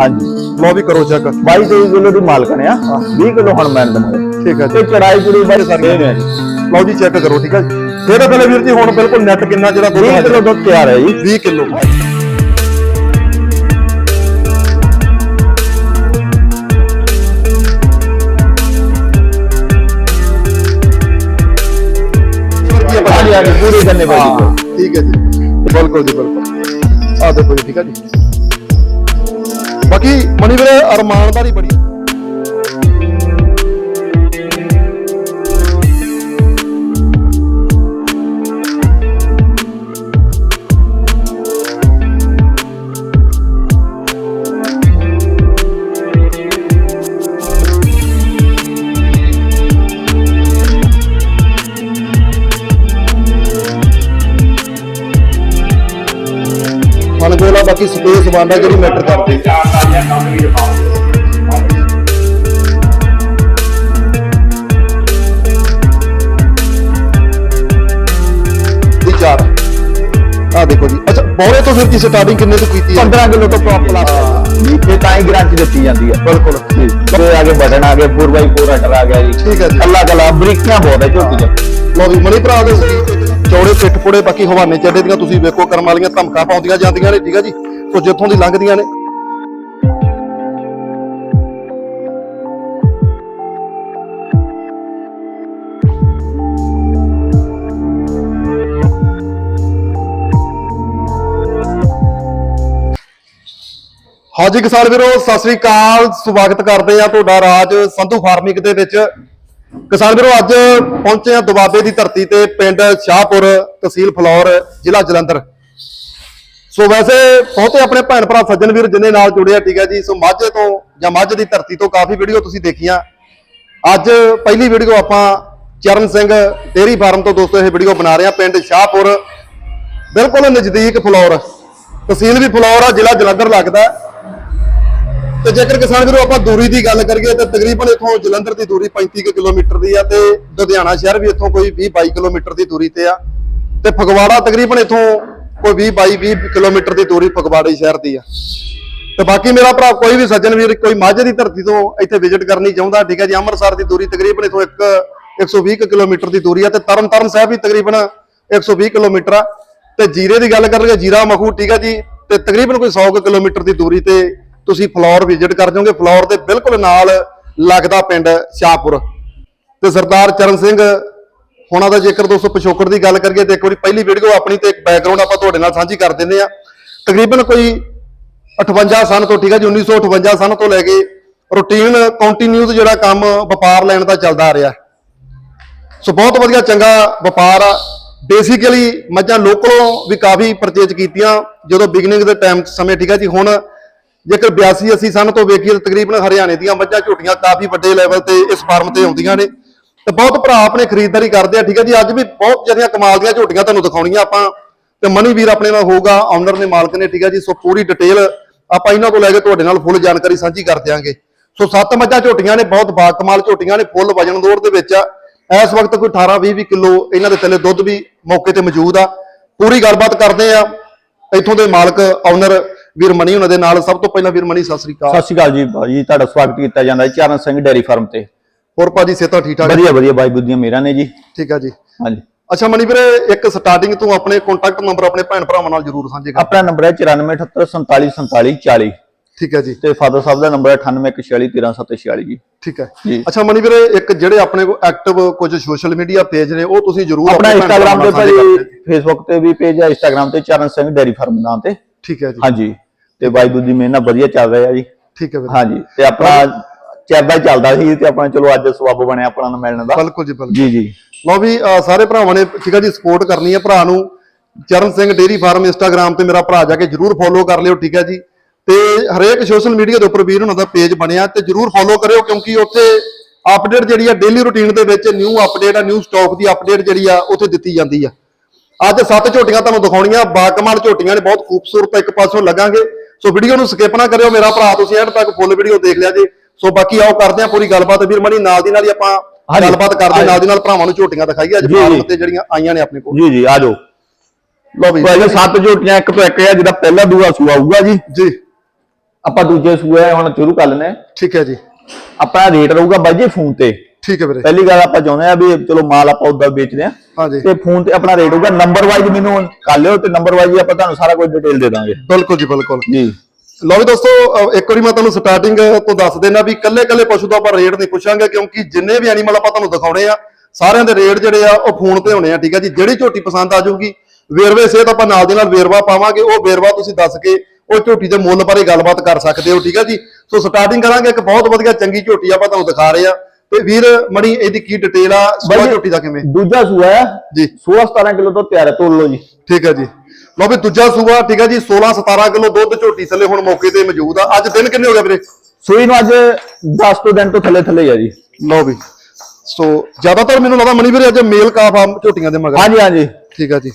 ਹਾਂਜੀ। ਲਓ ਵੀ ਕਰੋ ਚੈੱਕ 22 23 ਕਿਲੋ ਦੀ ਮਾਲਕਣ ਆ। 20 ਕਿਲੋ ਹੁਣ ਮੈਂ ਦਵਾਂਗਾ ਠੀਕ ਹੈ ਤੇ ਚੜਾਈ ਚੜੀ ਬਾਈ ਸਾਰੇ ਨੇ। ਲਓ ਜੀ ਚੈੱਕ ਕਰੋ ਠੀਕ ਹੈ ਇਹਦਾ ਪਹਿਲੇ ਵੀਰ ਜੀ ਹੁਣ ਬਿਲਕੁਲ ਨੈਟ ਕਿੰਨਾ ਜਿਹੜਾ ਦੁੱਧ 20 ਕਿਲੋ ਦੁੱਧ ਤਿਆਰ ਹੈ ਜੀ। 20 ਕਿਲੋ। ਪੂਰੀ ਕਰਨੇ ਬਾਈ ਠੀਕ ਹੈ ਜੀ। ਬਿਲਕੁਲ ਜੀ ਬਿਲਕੁਲ। ਆ ਦੇਖੋ ਜੀ ਠੀਕ ਹੈ ਜੀ। ਬਾਕੀ ਮਨੀ ਵੀਰੇ ਅਰਮਾਨਦਾਰੀ ਬੜੀ ਬਾਕੀ ਸਪੇਸ ਬਣਦਾ ਜਿਹੜੀ ਮੈਟਰ ਕਰਦੀ। ਦੀ ਚਾਰ। ਆ ਦੇਖੋ ਜੀ। ਅੱਛਾ ਬੌਰੇ ਤੋਂ ਫਿਰ ਕੀ ਸਟਾਰਟਿੰਗ ਕਿੰਨੇ ਤੋਂ ਕੀਤੀ ਹੈ 15 ਕਿਲੋ ਤੋਂ ਟੌਪ ਪਲੱਸ ਨੀਚੇ ਤਾਂ ਹੀ ਗਰੰਟੀ ਦਿੱਤੀ ਜਾਂਦੀ ਹੈ ਬਿਲਕੁਲ। ਜੀ। ਤੇ ਆਗੇ ਬਟਨ ਆ ਗਏ 4x4 ਰਟਰ ਆ ਗਿਆ ਜੀ। ਠੀਕ ਹੈ ਜੀ। ਅੱਲਾ ਕਲਾ ਬਰੀਕੀਆਂ ਬਹੁਤ ਹੈ ਝੋਟੀ ਚ ਲੋ ਵੀ ਮਣੀ ਭਰਾ ਦੇ ਚੌੜੇ ਪਿੱਠ ਪੁੜੇ ਬਾਕੀ ਹਵਾਨੇ ਚੱਡੇ ਦੀਆਂ ਤੁਸੀਂ ਵੇਖੋ ਕਰਮ ਵਾਲੀਆਂ ਧਮਕਾ ਪਾਉਂਦੀਆਂ ਜਾਂਦੀਆਂ ਨੇ ਠੀਕ ਹੈ ਜੀ? ਸੋ ਜਿੱਥੋਂ ਦੀ ਲੰਘਦੀਆਂ ਨੇ। ਹਾਜੀ ਕਿਸਾਨ ਵੀਰੋ, ਸਤਿ ਸ੍ਰੀ ਅਕਾਲ। ਸਵਾਗਤ ਕਰਦੇ ਆ ਤੁਹਾਡਾ ਰਾਜ ਸੰਧੂ ਫਾਰਮਿੰਗ ਦੇ ਵਿੱਚ। ਕਿਸਾਨ ਵੀਰੋ, ਅੱਜ ਪਹੁੰਚੇ ਆ ਦੁਆਬੇ ਦੀ ਧਰਤੀ ਤੇ, ਪਿੰਡ ਸ਼ਾਹਪੁਰ ਤਹਿਸੀਲ ਫਲੌਰ, ਜ਼ਿਲ੍ਹਾ ਜਲੰਧਰ। ਸੋ ਵੈਸੇ ਬਹੁਤੇ ਆਪਣੇ ਭੈਣ ਭਰਾ ਸੱਜਣ ਵੀਰ ਜਿੰਨੇ ਨਾਲ ਜੁੜੇ ਆ, ਠੀਕ ਹੈ ਜੀ। ਸੋ ਮਾਝੇ ਤੋਂ ਜਾਂ ਮਾਝੇ ਦੀ ਧਰਤੀ ਤੋਂ ਕਾਫੀ ਵੀਡੀਓ ਤੁਸੀਂ ਦੇਖੀਆਂ। ਅੱਜ ਪਹਿਲੀ ਵੀਡੀਓ ਆਪਾਂ ਚਰਨ ਸਿੰਘ ਡੇਰੀ ਫਾਰਮ ਤੋਂ ਦੋਸਤੋ ਇਹ ਵੀਡੀਓ ਬਣਾ ਰਹੇ ਆ, ਪਿੰਡ ਸ਼ਾਹਪੁਰ। ਬਿਲਕੁਲ ਨਜ਼ਦੀਕ ਫਲੌਰ। ਤਹਿਸੀਲ ਵੀ ਫਲੌਰ ਆ, ਜ਼ਿਲ੍ਹਾ ਜਲੰਧਰ ਲੱਗਦਾ। ਹੈ। ਤੇ ਜੇਕਰ ਕਿਸਾਨ ਵੀਰੋ ਆਪਾਂ ਦੂਰੀ ਦੀ ਗੱਲ ਕਰੀਏ, ਤਾਂ ਤਕਰੀਬਨ ਇੱਥੋਂ ਜਲੰਧਰ ਦੀ ਦੂਰੀ 35 ਕੁ ਕਿਲੋਮੀਟਰ ਦੀ ਆ, ਤੇ ਲੁਧਿਆਣਾ ਸ਼ਹਿਰ ਵੀ ਇੱਥੋਂ ਕੋਈ 20 22 ਕਿਲੋਮੀਟਰ ਦੀ ਦੂਰੀ ਤੇ ਆ। ਤੇ ਫਗਵਾੜਾ ਤਕਰੀਬਨ ਇੱਥੋਂ ਕੋਈ 20 22 20 ਕਿਲੋਮੀਟਰ ਦੀ ਦੂਰੀ ਫਗਵਾੜੇ ਸ਼ਹਿਰ ਦੀ ਆ। ਤੇ ਬਾਕੀ ਮੇਰਾ ਭਰਾ ਕੋਈ ਵੀ ਸੱਜਣ ਵੀਰ, ਕੋਈ ਮਾਝੇ ਦੀ ਧਰਤੀ ਤੋਂ ਇੱਥੇ ਵਿਜ਼ਿਟ ਕਰਨੀ ਚਾਹੁੰਦਾ, ਠੀਕ ਹੈ ਜੀ, ਅੰਮ੍ਰਿਤਸਰ ਦੀ ਦੂਰੀ ਤਕਰੀਬਨ ਇੱਥੋਂ ਇੱਕ 120 ਕਿਲੋਮੀਟਰ ਦੀ ਦੂਰੀ ਆ ਤੇ ਤਰਨਤਾਰਨ ਸਾਹਿਬ ਵੀ ਤਕਰੀਬਨ 120 ਕਿਲੋਮੀਟਰ ਆ। ਤੇ ਜੀਰੇ ਦੀ ਗੱਲ ਕਰ ਲਈਏ ਜੀਰਾ ਮਖੂ, ਠੀਕ ਹੈ ਜੀ, ਤੇ ਤਕਰੀਬਨ ਕੋਈ 100 ਕੁ ਕਿਲੋਮੀਟਰ ਦੀ ਦੂਰੀ ਤੇ ਤੁਸੀਂ ਫਲੋਰ ਵਿਜ਼ਿਟ ਕਰ ਜਾਓਗੇ। ਫਲੋਰ ਦੇ ਬਿਲਕੁਲ ਨਾਲ ਲੱਗਦਾ ਪਿੰਡ ਸ਼ਾਹਪੁਰ। ਤੇ ਸਰਦਾਰ ਚਰਨ ਸਿੰਘ ਹੁਣਾਂ ਦਾ ਜੇਕਰ ਦੋਸਤੋ ਪਿਛੋਕੜ ਦੀ ਗੱਲ ਕਰੀਏ ਤੇ ਇੱਕ ਵਾਰੀ ਪਹਿਲੀ ਵੀਡੀਓ ਆਪਣੀ ਤੇ ਇੱਕ ਬੈਕਗ੍ਰਾਉਂਡ ਆਪਾਂ ਤੁਹਾਡੇ ਨਾਲ ਸਾਂਝੀ ਕਰ ਦਿੰਦੇ ਆ ਤਕਰੀਬਨ ਕੋਈ 58 ਸਨ ਤੋਂ ਠੀਕ ਹੈ ਜੀ 1958 ਸਨ ਤੋਂ ਲੈ ਕੇ ਰੂਟੀਨ ਕੰਟੀਨਿਊਸ ਜਿਹੜਾ ਕੰਮ ਵਪਾਰ ਲੈਣ ਦਾ ਚੱਲਦਾ ਆ ਰਿਹਾ। ਸੋ ਬਹੁਤ ਵਧੀਆ ਚੰਗਾ ਵਪਾਰ ਆ। ਬੇਸਿਕਲੀ ਮੱਝਾਂ ਲੋਕਲੋਂ ਵੀ ਕਾਫੀ ਪਰਚੇਜ ਕੀਤੀਆਂ ਜਦੋਂ ਬਿਗਨਿੰਗ ਦੇ ਟਾਈਮ ਸਮੇਂ ਠੀਕ ਹੈ ਜੀ, ਹੁਣ ਜੇਕਰ 82 80 ਸਨ ਤੋਂ ਵੇਖੀਏ ਤਾਂ ਤਕਰੀਬਨ ਹਰਿਆਣੇ ਦੀਆਂ ਮੱਝਾਂ ਝੋਟੀਆਂ ਕਾਫੀ ਵੱਡੇ ਲੈਵਲ ਤੇ ਇਸ ਫਾਰਮ ਤੇ ਆਉਂਦੀਆਂ ਨੇ। ਤੇ ਬਹੁਤ ਭਰਾ ਆਪਣੇ ਖਰੀਦਦਾਰੀ ਕਰਦੇ ਆ, ਠੀਕ ਹੈ ਜੀ? ਅੱਜ ਵੀ ਬਹੁਤ ਜਿਹੜੀਆਂ ਕਮਾਲ ਦੀਆਂ ਝੋਟੀਆਂ ਤੁਹਾਨੂੰ ਦਿਖਾਉਣੀਆਂ ਆਪਾਂ। ਤੇ ਮਨੀ ਵੀਰ ਆਪਣੇ ਨਾਲ ਹੋਊਗਾ ਓਨਰ ਨੇ ਮਾਲਕ ਨੇ, ਠੀਕ ਹੈ ਜੀ? ਸੋ ਪੂਰੀ ਡਿਟੇਲ ਆਪਾਂ ਇਹਨਾਂ ਤੋਂ ਲੈ ਕੇ ਤੁਹਾਡੇ ਨਾਲ ਫੁੱਲ ਜਾਣਕਾਰੀ ਸਾਂਝੀ ਕਰ ਦਿਆਂਗੇ। ਸੋ ਸੱਤ ਮੱਝਾਂ ਝੋਟੀਆਂ ਨੇ, ਬਹੁਤ ਬਾ ਕਮਾਲ ਝੋਟੀਆਂ ਨੇ, ਫੁੱਲ ਵਜਨ ਦੌੜ ਦੇ ਵਿੱਚ ਆ। ਇਸ ਵਕਤ ਕੋਈ 18 20 20 ਕਿਲੋ ਇਹਨਾਂ ਦੇ ਥੱਲੇ ਦੁੱਧ ਵੀ ਮੌਕੇ ਤੇ ਮੌਜੂਦ ਆ। ਪੂਰੀ ਗੱਲਬਾਤ ਕਰਦੇ ਆ। ਇੱਥੋਂ ਦੇ ਮਾਲਕ ਓਨਰ ਵੀਰ ਮਨੀ ਉਹਨਾਂ ਦੇ ਨਾਲ। ਸਭ ਤੋਂ ਪਹਿਲਾਂ ਵੀਰ ਮਨੀ, ਸਤਿ ਸ੍ਰੀ ਅਕਾਲ। ਸਤਿ ਸ਼੍ਰੀ ਅਕਾਲ ਜੀ। ਭਾਜੀ ਤੁਹਾਡਾ ਸਵਾਗਤ ਕੀਤਾ ਜਾਂਦਾ ਹੈ ਚਰਨ ਸਿੰਘ ਡੇਰੀ ਫਾਰਮ ਤੇ। ਹੋਰ ਭਾਜੀ ਸਿਹਤਾਂ ਠੀਕ ਠਾਕ ਵਧੀਆ ਵਧੀਆ ਬਾਈ ਬੁੱਧੀਆਂ ਮੇਰਾ ਨੇ ਜੀ। ਠੀਕ ਆ ਜੀ। ਹਾਂਜੀ। ਅੱਛਾ ਮਨੀ ਵੀਰੇ ਇੱਕ ਸਟਾਰਟਿੰਗ ਤੋਂ ਆਪਣੇ ਕੰਟੈਕਟ ਨੰਬਰ ਆਪਣੇ ਭੈਣ ਭਰਾਵਾਂ ਨਾਲ ਜਰੂਰ ਸਾਂਝੇ ਕਰ। ਆਪਣਾ ਨੰਬਰ ਹੈ 9478474740 ਠੀਕ ਹੈ ਜੀ। ਤੇ ਫਾਦਰ ਸਾਹਿਬ ਦਾ ਨੰਬਰ ਹੈ 9814413746 ਜੀ। ਠੀਕ ਹੈ। ਅੱਛਾ ਮਨੀ ਵੀਰੇ ਇੱਕ ਜਿਹੜੇ ਆਪਣੇ ਕੋਲ ਐਕਟਿਵ ਕੁਝ ਸੋਸ਼ਲ ਮੀਡੀਆ ਪੇਜ ਨੇ ਉਹ ਤੁਸੀਂ ਜਰੂਰ ਆਪਣਾ ਇੰਸਟਾਗ੍ਰam ਤੇ ਭਾਜੀ। ਫੇਸਬੁੱਕ ਤੇ ਵੀ ਪੇਜ ਹੈ ਇੰਸਟਾਗ੍ਰam ਤੇ ਚਰਨ ਸਿੰਘ ਡੇਰੀ ਫਾਰਮ ਨਾਂ ਤੇ। ਠੀਕ ਹੈ ਜੀ। ਹਾਂਜੀ। ਤੇ ਬਾਈ ਬੁੱਧੀ ਮੇਰੇ ਨਾਲ ਵਧੀਆ ਚੱਲ ਰਿਹਾ ਜੀ। ਠੀਕ ਹੈ ਵੀਰੇ। ਹਾਂਜੀ। ਤੇ ਆਪਣਾ ਹੀ ਚੱਲਦਾ ਸੀ ਤੇ ਆਪਣਾ ਚਲੋ ਅੱਜ ਸਬੱਬ ਬਣਿਆ ਆਪਣਾ ਨੂੰ ਮਿਲਣ ਦਾ। ਬਿਲਕੁਲ ਜੀ ਬਿਲਕੁਲ। ਜੀ ਜੀ। ਲਓ ਵੀ ਸਾਰੇ ਭਰਾਵਾਂ ਨੇ ਠੀਕ ਜੀ ਸਪੋਰਟ ਕਰਨੀ ਹੈ ਭਰਾ ਨੂੰ। Charan Singh dairy farm Instagram ਤੇ ਮੇਰਾ ਭਰਾ ਜਾ ਕੇ ਜਰੂਰ ਫੋਲੋ ਕਰ ਲਿਓ ਠੀਕ ਹੈ ਜੀ। ਤੇ ਹਰੇਕ ਸੋਸ਼ਲ ਮੀਡੀਆ ਦੇ ਉੱਪਰ ਵੀਰ ਉਹਨਾਂ ਦਾ ਪੇਜ ਬਣਿਆ ਤੇ ਜਰੂਰ ਫੋਲੋ ਕਰਿਓ ਕਿਉਂਕਿ ਉੱਥੇ ਅਪਡੇਟ ਜਿਹੜੀ ਆ ਡੇਲੀ ਰੁਟੀਨ ਦੇ ਵਿੱਚ ਨਿਊ ਅਪਡੇਟ ਆ ਨਿਊ ਸਟਾਕ ਦੀ ਅਪਡੇਟ ਜਿਹੜੀ ਆ ਉੱਥੇ ਦਿੱਤੀ ਜਾਂਦੀ ਆ। ਅੱਜ ਸੱਤ ਝੋਟੀਆਂ ਤੁਹਾਨੂੰ ਦਿਖਾਉਣੀਆਂ ਬਾਕਮਾਲ ਝੋਟੀਆਂ ਨੇ ਬਹੁਤ ਖੂਬਸੂਰਤ ਇੱਕ ਪਾਸੋਂ ਲੱਗਾਂਗੇ। ਸੋ ਵੀਡੀਓ ਨੂੰ ਸਕਿਪ ਨਾ ਕਰਿਓ ਮੇਰਾ ਭਰਾ ਤੁਸੀਂ ਐਂਡ ਤੱਕ ਫੁੱਲ ਵੀਡੀਓ ਦੇਖ ਲਿਆ ਜੇ। ਸੋ ਬਾਕੀ ਆਓ ਕਰਦੇ ਆ ਪੂਰੀ ਗੱਲਬਾਤ। ਵੀਰ ਮਣੀ ਨਾਲ ਦੀ ਨਾਲ ਹੀ ਆਪਾਂ। ਗੱਲਬਾਤ ਕਰਦੇ ਨਾਲ ਦੀ ਨਾਲ ਭਰਾਵਾਂ ਨੂੰ ਝੋਟੀਆਂ ਦਿਖਾਈਏ। ਅੱਜ ਜੀ। ਤੇ ਜਿਹੜੀਆਂ ਆਈਆਂ ਨੇ ਆਪਣੇ ਕੋਲ। ਜੀ ਜੀ ਆ ਜਾਓ। ਲਓ ਵੀ। ਭਾਈ ਸੱਤ ਝੋਟੀਆਂ ਇੱਕ ਤੋਂ ਇੱਕ ਹੈ ਜਿਹਦਾ ਪਹਿਲਾ ਦੂਆ ਸੂਆ ਆਊਗਾ ਜੀ। ਜੀ। ਆਪਾਂ ਦੂਜੇ ਸੂਏ ਹੁਣ ਸ਼ੁਰੂ ਕਰ ਲੈਣੇ ਠੀਕ ਹੈ ਜੀ। ਆਪਣਾ ਰੇਟ ਰਹੂਗਾ ਬਾਈ ਜੀ ਫੋਨ ਤੇ। ਠੀਕ ਹੈ ਵੀਰੇ। ਪਹਿਲੀ ਗੱਲ ਆਪਾਂ ਚਾਹੁੰਦੇ ਆ ਵੀ ਚਲੋ ਮਾਲ ਆਪਾਂ ਉਦਾਂ ਵੇਚਦੇ ਆ ਹਾਂਜੀ। ਤੇ ਫੋਨ ਤੇ ਆਪਣਾ ਰੇਟ ਹੋਊਗਾ। ਨੰਬਰ ਵਾਈਜ਼ ਮੈਨੂੰ ਕਰ ਲਿਓ ਤੇ ਨੰਬਰ ਵਾਈਜ਼ ਆਪਾਂ ਤੁਹਾਨੂੰ ਸਾਰਾ ਕੁਝ ਡਿਟੇਲ ਦੇ ਦਾਂਗੇ। ਬਿਲਕੁਲ ਜੀ ਬਿਲਕੁਲ। ਜੀ। ਲਓ ਵੀ ਦੋਸਤੋ ਇੱਕ ਵਾਰੀ ਮੈਂ ਤੁਹਾਨੂੰ ਸਟਾਰਟਿੰਗ ਤੋਂ ਦੱਸ ਦੇਣਾ ਵੀ ਕੱਲੇ ਕੱਲੇ ਪਸ਼ੂ ਦਾ ਆਪਾਂ ਰੇਟ ਨਹੀਂ ਪੁੱਛਾਂਗੇ ਕਿਉਂਕਿ ਜਿੰਨੇ ਵੀ ਐਨੀਮਲ ਆਪਾਂ ਤੁਹਾਨੂੰ ਦਿਖਾਉਣੇ ਆ ਸਾਰਿਆਂ ਦੇ ਰੇਟ ਜਿਹੜੇ ਆ ਉਹ ਫੋਨ ਤੇ ਹੋਣੇ ਆ ਠੀਕ ਆ ਜੀ? ਜਿਹੜੀ ਝੋਟੀ ਪਸੰਦ ਆ ਜਾਊਗੀ ਵੇਰਵੇ ਸੇਤ ਆਪਾਂ ਨਾਲ ਦੇ ਨਾਲ ਵੇਰਵਾ ਪਾਵਾਂਗੇ ਉਹ ਵੇਰਵਾ ਤੁਸੀਂ ਦੱਸ ਕੇ ਉਹ ਝੋਟੀ ਦੇ ਮੁੱਲ ਬਾਰੇ ਗੱਲਬਾਤ ਕਰ ਸਕਦੇ ਹੋ ਠੀਕ ਆ ਜੀ? ਸੋ ਸਟਾਰਟਿੰਗ ਕਰਾਂਗੇ ਇੱਕ ਬਹੁਤ ਵਧੀਆ ਚੰਗੀ ਝੋਟੀ ਆਪਾਂ ਤੁਹਾਨੂੰ ਦਿਖਾ ਰਹੇ ਆ। ਤੇ ਵੀਰ ਮਣੀ ਇਹਦੀ ਕੀ ਡਿਟੇਲ ਆ ਸੂਆ ਝੋਟੀ ਦਾ ਕਿਵੇਂ? ਦੂਜਾ ਸੂਆ ਹੈ ਜੀ। 16 17 ਕਿਲੋ ਤੋਂ ਤਿਆਰ ਹੈ ਤੋਲ ਲਓ ਜੀ। ਠੀਕ ਹੈ ਜੀ। ਲਓ ਵੀ ਦੂਜਾ ਸੂਆ ਠੀਕ ਹੈ ਜੀ 16 17 ਕਿਲੋ ਦੁੱਧ ਝੋਟੀ ਥੱਲੇ ਹੁਣ ਮੌਕੇ ਤੇ ਮੌਜੂਦ ਆ। ਅੱਜ ਦਿਨ ਕਿੰਨੇ ਹੋ ਗਏ ਵੀਰੇ? ਸੂਈ ਨੂੰ ਅੱਜ 10 ਤੋਂ ਦਿਨ ਤੋਂ ਥੱਲੇ ਥੱਲੇ ਹੀ ਆ ਜੀ। ਲਓ ਵੀ। ਸੋ ਜ਼ਿਆਦਾਤਰ ਮੈਨੂੰ ਲੱਗਦਾ ਮਣੀ ਵੀਰੇ ਅੱਜ ਮੇਲ ਕਾਫ ਆ ਝੋਟੀਆਂ ਦੇ ਮਗਰ। ਹਾਂਜੀ ਹਾਂਜੀ। ਠੀਕ ਹੈ ਜੀ।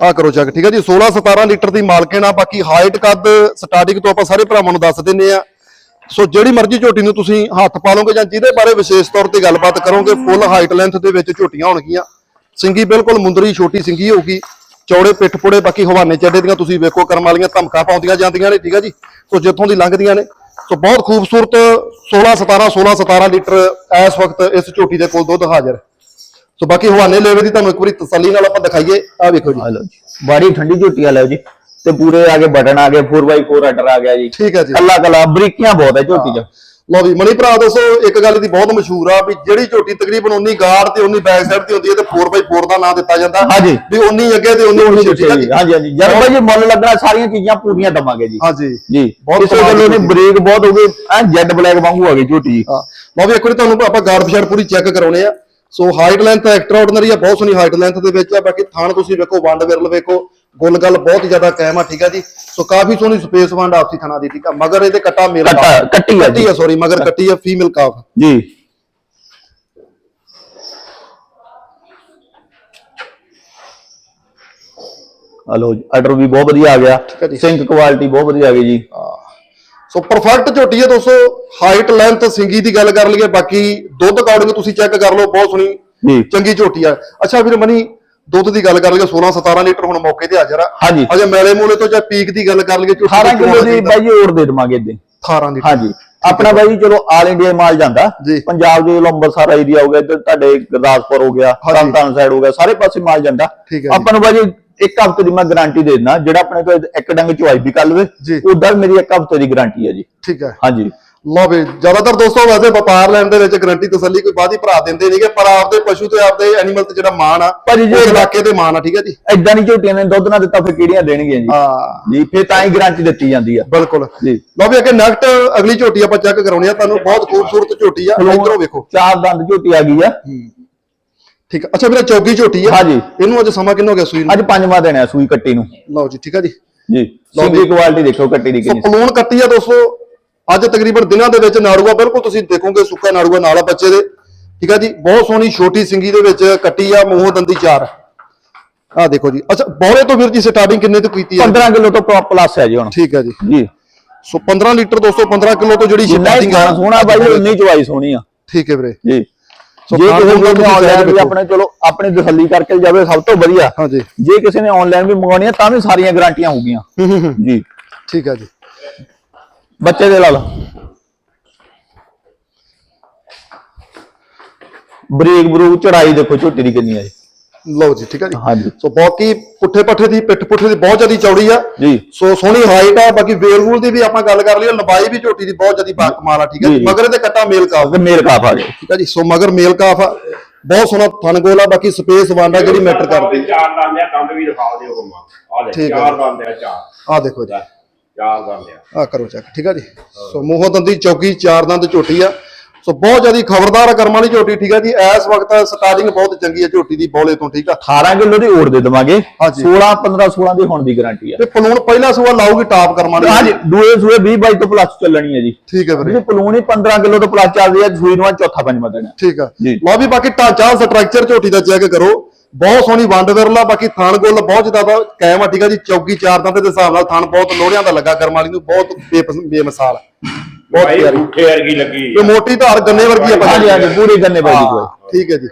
ਆ ਕਰੋ ਚੈੱਕ ਠੀਕ ਹੈ ਜੀ 16 17 ਲੀਟਰ ਦੀ ਮਾਲਕਣ ਆ ਬਾਕੀ ਹਾਈਟ ਕੱਦ ਸਟਾਰਟਿੰਗ ਤੋਂ ਆਪਾਂ ਸਾਰੇ ਭਰਾਵਾਂ ਨੂੰ ਦੱਸ ਦਿੰਨੇ ਆ। ਸੋ ਜਿਹੜੀ ਮਰਜ਼ੀ ਝੋਟੀ ਨੂੰ ਤੁਸੀਂ ਹੱਥ ਪਾ ਲਓਗੇ ਜਾਂ ਜਿਹਦੇ ਬਾਰੇ ਵਿਸ਼ੇਸ਼ ਤੌਰ ਤੇ ਗੱਲਬਾਤ ਕਰੋਗੇ ਫੁੱਲ ਹਾਈਟ ਲੈਂਥ ਦੇ ਵਿੱਚ ਝੋਟੀਆਂ ਹੋਣਗੀਆਂ। ਸਿੰਗੀ ਬਿਲਕੁਲ ਮੁੰਦਰੀ ਛੋਟੀ ਸਿੰਗੀ ਹੋਊਗੀ। ਚੌੜੇ ਪਿੱਠ ਪੁੜੇ ਬਾਕੀ ਹਵਾਨੇ ਚੱਡੇ ਦੀਆਂ ਤੁਸੀਂ ਵੇਖੋ ਕਰਮ ਵਾਲੀਆਂ ਧਮਕਾ ਪਾਉਂਦੀਆਂ ਜਾਂਦੀਆਂ ਨੇ ਠੀਕ ਹੈ ਜੀ? ਸੋ ਜਿੱਥੋਂ ਦੀ ਲੰਘਦੀਆਂ ਨੇ। ਸੋ ਬਹੁਤ ਖੂਬਸੂਰਤ 16 17 16 17 ਲੀਟਰ ਇਸ ਵਕਤ ਇਸ ਝੋਟੀ ਦੇ ਕੋਲ ਦੁੱਧ ਹਾਜ਼ਰ। ਸੋ ਬਾਕੀ ਹਵਾਨੇ ਲੈਵੇ ਦੀ ਤੁਹਾਨੂੰ ਇੱਕ ਵਾਰੀ ਤਸੱਲੀ ਨਾਲ ਆਪਾਂ ਦਿਖਾਈਏ। ਆ ਵੇਖੋ ਜੀ। ਆ ਲਓ ਜੀ। ਬਾੜੀ ਠੰਡੀ ਝੋਟੀ ਆ ਲਓ ਜੀ। ਤੇ ਪੂਰੇ ਆਗੇ ਬਟਨ ਆ ਗਏ 4x4 ਅਟਰ ਆ ਗਿਆ ਜੀ। ਠੀਕ ਹੈ ਜੀ। ਕੱਲਾ ਕੱਲਾ ਬਰੀਕੀਆਂ ਬਹੁਤ ਹੈ ਝੋਟੀ 'ਚ। ਲਓ ਵੀ ਮਣੀ ਭਰਾ ਦੋਸਤੋ ਇੱਕ ਗੱਲ ਦੀ ਬਹੁਤ ਮਸ਼ਹੂਰ ਆ ਵੀ ਜਿਹੜੀ ਝੋਟੀ ਤਕਰੀਬਨ ਉਨੀ ਗਾਰਡ ਤੇ ਉਨੀ ਬੈਕ ਸਾਈਡ ਤੇ ਹੁੰਦੀ ਹੈ ਤੇ 4x4 ਦਾ ਨਾਮ ਦਿੱਤਾ ਜਾਂਦਾ। ਹਾਂਜੀ। ਵੀ ਉਨੀ ਅੱਗੇ ਤੇ ਉਨੀ ਹੈ ਜੀ? ਹਾਂਜੀ ਹਾਂਜੀ। ਜਦ ਬਾਈ ਜੀ ਮੁੱਲ ਲੱਗਣਾ ਸਾਰੀਆਂ ਚੀਜ਼ਾਂ ਪੂਰੀਆਂ ਦਵਾਂਗੇ ਜੀ। ਹਾਂਜੀ। ਜੀ। ਬਹੁਤ ਗੱਲੋਂ ਝੋਟੀ। ਬ੍ਰੇਕ ਬਹੁਤ ਹੋ ਗਈ ਐ ਜੈਡ ਬਲੈਕ ਵਾਂਗੂ ਆ ਗਈ ਝੋਟੀ ਜੀ। ਹਾਂ। ਲਓ ਵੀ ਇੱਕ ਵਾਰੀ ਤੁਹਾਨੂੰ ਆਪਾਂ ਗਾਰਡ ਪਛਾੜ ਪੂਰੀ ਚੈੱਕ ਕਰਾਉਣੇ ਆ। ਸੋ ਹਾਈਟ ਲੈਂਥ ਆਰਡੀਨਰੀ ਆ ਬਹੁਤ ਸੋਹਣੀ ਹਾਈਟ ਲੈਂਥ ਦੇ ਵਿੱਚ ਆ ਬਾਕੀ ਥਾਣ ਤੁਸੀਂ ਵੇਖੋ ਵੰਡ ਵਿਰਲ ਵੇਖੋ ਗੁੱਲ ਗੱਲ ਬਹੁਤ ਜ਼ਿਆਦਾ ਕਾਇਮ ਆ ਠੀਕ ਆ ਜੀ। ਸੋ ਕਾਫੀ ਸੋਹਣੀ ਸਪੇਸ ਵੰਡ ਆਪਸੀ ਥਾਣਾ ਦੀ ਠੀਕ ਆ। ਮਗਰ ਇਹਦੇ ਕੱਟਾ ਮੇਲ ਕੱਟਾ ਆ ਕੱਟੀ ਆ ਸੌਰੀ ਮਗਰ ਕੱਟੀ ਆ ਫੀਮੇਲ ਕਾਫ। ਜੀ। ਹਲੋ ਆਰਡਰ ਵੀ ਬਹੁਤ ਵਧੀਆ ਆ ਗਿਆ। ਹੈ। ਸਿੰਕ ਕੁਆਲਿਟੀ ਬਹੁਤ ਵਧੀਆ ਆ ਗਈ ਜੀ। ਸੋ ਪਰਫੈਕਟ ਝੋਟੀ ਹੈ ਦੋਸਤੋ। ਹਾਈਟ ਲੈਂਥ ਸਿੰਗੀ ਦੀ ਗੱਲ ਕਰ ਲਈਏ। ਬਾਕੀ ਦੁੱਧ ਅਕੋਰਡਿੰਗ ਤੁਸੀਂ ਚੈੱਕ ਕਰ ਲਓ ਬਹੁਤ ਸੋਹਣੀ ਜੀ। ਚੰਗੀ ਝੋਟੀ ਆ। ਅੱਛਾ ਵੀਰ ਮਨੀ ਦੁੱਧ ਦੀ ਗੱਲ ਕਰ ਲਈਏ 16 17 ਲੀਟਰ ਹੁਣ ਮੌਕੇ ਤੇ ਹਾਜ਼ਰ ਆ। ਹਾਂਜੀ। ਅਜੇ ਮੇਲੇ ਮੂਲੇ ਤੋਂ ਜਾਂ ਪੀਕ ਦੀ ਗੱਲ ਕਰ ਲਈਏ ਝੋਟੀ 18 ਕਿਲੋ ਦੀ ਬਾਈ ਹੋਰ ਦੇ ਦਵਾਂਗੇ ਇਦਾਂ 18 ਲੀਟਰ ਹਾਂਜੀ। ਆਪਣਾ ਬਾਈ ਚਲੋ ਆਲ ਇੰਡੀਆ ਮਾਲ ਜਾਂਦਾ। ਪੰਜਾਬ ਦੇ ਅੰਮ੍ਰਿਤਸਰ ਏਰੀਆ ਹੋ ਗਿਆ ਇੱਧਰ ਤੁਹਾਡੇ ਗੁਰਦਾਸਪੁਰ ਹੋ ਗਿਆ। ਤਰਨਤਾਰਨ ਸਾਈਡ ਹੋ ਗਿਆ ਸਾਰੇ ਪਾਸੇ ਮਾਲ ਜਾਂਦਾ। ਆਪਾਂ ਨੂੰ ਬਾਈ ਇੱਕ ਹਫ਼ਤੇ ਦੀ ਮੈਂ ਗਾਰੰਟੀ ਦੇ ਦਿੰਦਾ ਜਿਹੜਾ ਆਪਣੇ ਕੋਲ ਇੱਕ ਡੰਗ ਚੁਆਈ ਵੀ ਕਰ ਲਵੇ ਵੀ ਮੇਰੀ ਇੱਕ ਹਫ਼ਤੇ ਦੀ ਗਾਰੰਟੀ ਹੈ ਜੀ। ਠੀਕ ਹੈ। ਹਾਂਜੀ। ਲਓ ਵੀ ਜ਼ਿਆਦਾਤਰ ਦੋਸਤੋ ਵੈਸੇ ਵਪਾਰ ਲੈਣ ਦੇ ਵਿੱਚ ਗਰੰਟੀ ਤਸੱਲੀ ਕੋਈ ਬਾਦੀ ਭਰਾ ਦਿੰਦੇ ਨਹੀਂਗੇ ਪਰ ਆਪਦੇ ਪਸ਼ੂ ਤੇ ਆਪਦੇ ਐਨੀਮਲ ਤੇ ਜਿਹੜਾ ਮਾਣ ਆ ਭਾਜੀ ਜੀ, ਇਲਾਕੇ ਦੇ ਮਾਣ ਆ ਠੀਕ ਹੈ ਜੀ? ਐਦਾਂ ਨਹੀਂ ਝੋਟੀਆਂ ਨੇ ਦੁੱਧ ਨਾ ਦਿੱਤਾ ਫਿਰ ਕਿਹੜੀਆਂ ਦੇਣਗੀਆਂ ਜੀ? ਹਾਂ। ਜੀ ਫਿਰ ਤਾਂ ਹੀ ਗਾਰੰਟੀ ਦਿੱਤੀ ਜਾਂਦੀ ਆ। ਬਿਲਕੁਲ। ਜੀ। ਲਓ ਵੀ ਅੱਗੇ ਨੈਕਸਟ ਅਗਲੀ ਝੋਟੀ ਆਪਾਂ ਚੈੱਕ ਕਰਾਉਣੀ ਆ ਤੁਹਾਨੂੰ ਬਹੁਤ ਖੂਬਸੂਰਤ ਝੋਟੀ ਆ ਇਧਰੋਂ ਵੇਖੋ। ਚਾਰ ਦੰਦ ਝੋਟੀ ਆ ਗਈ ਆ। ਠੀਕ ਆ। ਅੱਛਾ ਵੀਰੇ ਚੌਗੀ ਝੋਟੀ ਆ। ਹਾਂਜੀ। ਇਹਨੂੰ ਅੱਜ ਸਮਾਂ ਕਿੰਨਾ ਹੋ ਗਿਆ ਸੂਈ ਨੂੰ? ਅੱਜ ਪੰਜਵਾਂ ਦਿਨ ਆ ਸੂਈ ਕੱਟੀ ਨੂੰ। ਲਓ ਜੀ ਠੀਕ ਆ ਜੀ। ਜੀ ਸਿੰਗੀ। ਕੁਆਲਿਟੀ ਦੇਖੋ ਕੱਟੀ ਦੀ ਕਿੰਨੀ ਪਲੂਣ ਕੱਟੀ ਆ ਦੋਸਤੋ। ਅੱਜ ਤਕਰੀਬਨ ਦਿਨਾਂ ਦੇ ਵਿੱਚ ਨਾੜੂਆ ਬਿਲਕੁਲ ਤੁਸੀਂ ਦੇਖੋਗੇ ਸੁੱਕਾ ਨਾੜੂਆ ਨਾਲ ਆ ਬੱਚੇ ਦੇ। ਠੀਕ ਆ ਜੀ ਬਹੁਤ ਸੋਹਣੀ ਛੋਟੀ ਸਿੰਗੀ ਦੇ ਵਿੱਚ ਕੱਟੀ ਆ ਮੂੰਹ ਦੰਦੀ ਚਾਰ। ਆ ਦੇਖੋ ਜੀ। ਅੱਛਾ ਬੋਲੇ ਤੋਂ ਫਿਰ ਜੀ ਸਟਾਰਟਿੰਗ ਕਿੰਨੇ ਤੋਂ ਕੀਤੀ ਆ? 15 ਕਿਲੋ ਤੋਂ ਪਲੱਸ ਹੈ ਜੀ ਹੁਣ। ਠੀਕ ਆ ਜੀ। ਜੀ। ਸੋ 15 ਲੀਟਰ ਦੋਸਤੋ 15 ਕਿਲੋ ਤੋਂ ਜਿਹੜੀ ਹੀ starting ਖਾਣਾ ਸੋਹਣਾ ਬਾਈ ਉਨੀ ਚਵਾਈ ਸੋਹਣੀ ਆ। ਠੀਕ ਹੈ ਵੀਰੇ। ਜੀ। ਜੇ ਕਿਸੇ ਨੇ ਆਨਲਾਈਨ ਵੀ। ਆਪਣੇ ਚਲੋ ਆਪਣੀ ਤਸੱਲੀ ਕਰਕੇ ਜਾਵੇ ਸਭ ਤੋਂ ਵਧੀਆ। ਹਾਂਜੀ। ਜੇ ਕਿਸੇ ਨੇ ਆਨਲਾਈਨ ਵੀ ਮੰਗਵਾਉਣੀ ਆ ਤਾਂ ਵੀ ਸਾਰੀਆਂ ਗਾਰੰਟੀਆਂ ਹੋਊਗੀਆਂ। ਹੂੰ ਹੂੰ ਹੂੰ। ਜੀ। ਠੀਕ ਆ ਜੀ। ਬੱਚੇ ਦੇ ਲਾ ਲਓ ਬ੍ਰੇਕ ਬਰੂਕ ਚੜਾਈ ਦੇਖੋ ਝੋਟੀ ਦੀ ਕਿੰਨੀ ਜੀ। ਲਓ ਜੀ ਠੀਕ ਆ ਜੀ? ਹਾਂਜੀ। ਸੋ ਬਾਕੀ ਪੁੱਠੇ ਪੱਠੇ ਦੀ ਪਿੱਠ ਪੁੱਠੇ ਦੀ ਬਹੁਤ ਜ਼ਿਆਦਾ ਚੌੜੀ ਆ। ਜੀ। ਸੋ ਸੋਹਣੀ ਹਾਈਟ ਆ ਬਾਕੀ ਵੇਲ ਵੂਲ ਦੀ ਵੀ ਆਪਾਂ ਗੱਲ ਕਰ ਲਈਏ ਲੰਬਾਈ ਵੀ ਝੋਟੀ ਦੀ ਬਹੁਤ ਜ਼ਿਆਦਾ ਬਾਕਮਾਲ ਆ ਠੀਕ ਆ ਜੀ। ਮਗਰ ਇਹਦੇ ਕੱਟਾ ਮੇਲ ਕਾਫ ਅਗਰ ਮੇਲ ਕਾਫ ਆ ਗਏ। ਠੀਕ ਆ ਜੀ? ਸੋ ਮਗਰ ਮੇਲ ਕਾਫ ਆ। ਬਹੁਤ ਸੋਹਣਾ ਥਣ ਗੋਲ ਆ ਬਾਕੀ ਸਪੇਸ ਵਾਂਡਾ ਜਿਹੜੀ ਮੈਟਰ ਕਰਦੀ। ਚਾਰ ਦੰਦ ਆ ਦੰਦ ਵੀ ਦਿਖਾ ਦਿਓ ਮੰਮਾ ਆ ਲੈ ਆ ਚਾਰ। ਦੰਦ ਆ ਚਾਰ। ਆ ਦੇਖੋ ਜੀ। ਚਾਰ ਦੰਦ ਆ। ਆ ਕਰੋ ਚੈੱਕ ਠੀਕ ਆ ਜੀ? ਸੋ ਮੂੰਹੋਂ ਦੰਦੀ ਚੌਕੀ ਚਾਰ ਦੰਦ ਝੋਟੀ ਆ। ਸੋ ਬਹੁਤ ਜ਼ਿਆਦਾ ਖਬਰਦਾਰ ਕਰਮ ਵਾਲੀ ਝੋਟੀ ਠੀਕ ਆ ਜੀ। ਇਸ ਵਕਤ ਸਟਾਰਟਿੰਗ ਬਹੁਤ ਚੰਗੀ ਆ ਝੋਟੀ ਦੀ ਬੋਲੇ ਤੋਂ ਠੀਕ ਆ? 18 ਕਿਲੋ ਦੀ ਓੜ ਦੇ ਦਵਾਂਗੇ। ਹਾਂਜੀ। 16 15 16 ਦੀ ਹੁਣ ਦੀ ਗਾਰੰਟੀ ਆ। ਤੇ ਪਲੂਣ ਪਹਿਲਾ ਸੂਆ ਲਾਊਗੀ ਟਾਪ ਕਰਮ ਵਾਲੀ। ਹਾਂਜੀ ਦੂਏ ਸੂਏ 20 22 ਤੋਂ ਪਲੱਸ ਚੱਲਣੀ ਹੈ ਜੀ। ਠੀਕ ਹੈ ਵੀਰੇ। ਜਿਹੜੀ ਪਲੂਣ ਹੀ 15 ਕਿਲੋ ਤੋਂ ਪਲੱਸ ਚੱਲਦੀ ਹੈ ਸੂਈ ਨੂੰ ਚੌਥਾ ਪੰਜਵਾਂ ਦਿਨ। ਹੈ ਠੀਕ ਆ। ਜੀ। ਲਓ ਵੀ ਬਾਕੀ ਢਾਂਚਾ ਸਟਰਕਚਰ ਝੋਟੀ ਦਾ ਚੈੱਕ ਕਰੋ। ਬਹੁਤ ਸੋਹਣੀ ਵੰਡ ਵਿਰਲਾ ਬਾਕੀ ਥਾਣ ਗੁੱਲ ਬਹੁਤ ਜ਼ਿਆਦਾ ਕਾਇਮ ਆ ਠੀਕ ਆ ਜੀ। ਚੌਕੀ ਚਾਰ ਦੰਦ ਦੇ ਹਿਸਾਬ ਨਾਲ ਥਾਣ ਬਹੁਤ ਲੋਹੜਿਆਂ ਦਾ ਲੱਗਾ ਕਰਮ ਵਾਲੀ ਨੂੰ ਬਹੁਤ ਬੇਮਿਸਾਲ ਬਹੁਤ ਭਾਈ ਪਿਆਰੀ। ਬੂਠੇ ਵਰਗੀ ਲੱਗੀ ਤੇ ਮੋਟੀ ਧਾਰ ਗੰਨੇ ਵਰਗੀ ਆ ਹਾਂਜੀ ਹਾਂਜੀ ਪੂਰੀ ਗੰਨੇ ਬਾਈ ਦੀ ਕੋਈ। ਹਾਂ, ਠੀਕ ਹੈ ਜੀ।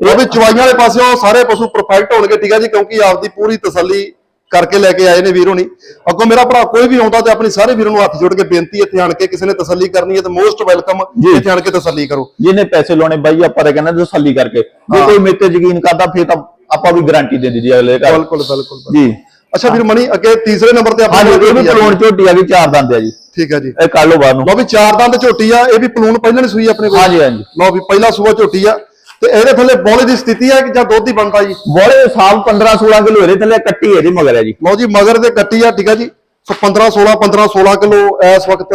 ਉਹ ਵੀ ਚਵਾਈਆਂ ਵਾਲੇ ਪਾਸਿਓਂ ਸਾਰੇ ਪਸ਼ੂ ਪਰਫੈਕਟ ਹੋਣਗੇ ਠੀਕ ਹੈ ਜੀ ਕਿਉਂਕਿ ਆਪਦੀ ਪੂਰੀ ਤਸੱਲੀ ਕਰਕੇ ਲੈ ਕੇ ਆਏ ਨੇ ਵੀਰ ਹੋਣੀ ਅੱਗੋਂ ਮੇਰਾ ਭਰਾ ਕੋਈ ਵੀ ਆਉਂਦਾ ਤੇ ਆਪਣੀ ਸਾਰੇ ਵੀਰਾਂ ਨੂੰ ਹੱਥ ਜੋੜ ਕੇ ਬੇਨਤੀ ਇੱਥੇ ਆਣ ਕੇ ਕਿਸੇ ਨੇ ਤਸੱਲੀ ਕਰਨੀ ਹੈ ਤੇ ਮੋਸਟ ਵੈਲਕਮ। ਇੱਥੇ ਆਣ ਕੇ ਤਸੱਲੀ ਕਰੋ। ਜਿਹਨੇ ਪੈਸੇ ਲਾਉਣੇ ਬਾਈ ਆਪਾਂ ਤਾਂ ਕਹਿੰਦੇ ਤਸੱਲੀ ਕਰਕੇ। ਜੇ ਹਾਂ। ਕੋਈ ਮੇਰੇ ਤੇ ਯਕੀਨ ਕਰਦਾ ਫਿਰ ਤਾਂ ਆਪਾਂ ਵੀ ਗਾਰੰਟੀ ਦੇ ਦਿੱਤੀ ਅਗਲੇ ਘਰ। ਬਿਲਕੁਲ ਬਿਲਕੁਲ ਬਿਲਕੁਲ। ਜੀ। ਅੱਛਾ ਵੀਰ ਮਣੀ ਅੱਗੇ ਤੀਸਰੇ ਨੰਬਰ ਤੇ ਹਾਂਜੀ ਕੋਲ ਇਹ ਵੀ ਪਲੋਣ ਝੋਟੀ ਆ ਗਈ ਚਾਰ ਦੰਦ ਆ ਜੀ। ਠੀਕ ਹੈ ਜੀ। ਇਹ ਕੱਢ ਲਓ ਬਾਹਰ ਨੂੰ। ਲਓ ਵੀ ਚਾਰ ਦੰਦ ਝੋਟੀ ਆ ਇਹ ਵੀ ਪਲੂਣ ਪਹਿਲਾਂ ਨਹੀਂ ਸੂਈ ਆਪਣੇ ਕੋਲ। ਹਾਂਜੀ ਹਾਂਜੀ। ਲਓ ਵੀ ਪਹਿਲਾ ਸੂਆ ਝੋਟੀ ਆ ਤੇ ਇਹਦੇ ਥੱਲੇ ਬੋਲੇ ਦੀ ਸਥਿਤੀ ਹੈ ਕਿ ਜਾਂ ਦੁੱਧ ਹੀ ਬਣਦਾ ਜੀ? ਬੋਲੇ ਸਾਲ 15 16 ਕਿਲੋ ਇਹਦੇ ਥੱਲੇ ਕੱਟੀ ਇਹਦੀ ਮਗਰ ਹੈ ਜੀ। ਲਓ ਜੀ ਮਗਰ ਤੇ ਕੱਟੀ ਆ ਠੀਕ ਆ ਜੀ। ਸੋ 15 16 15 16 ਕਿਲੋ ਇਸ ਵਕਤ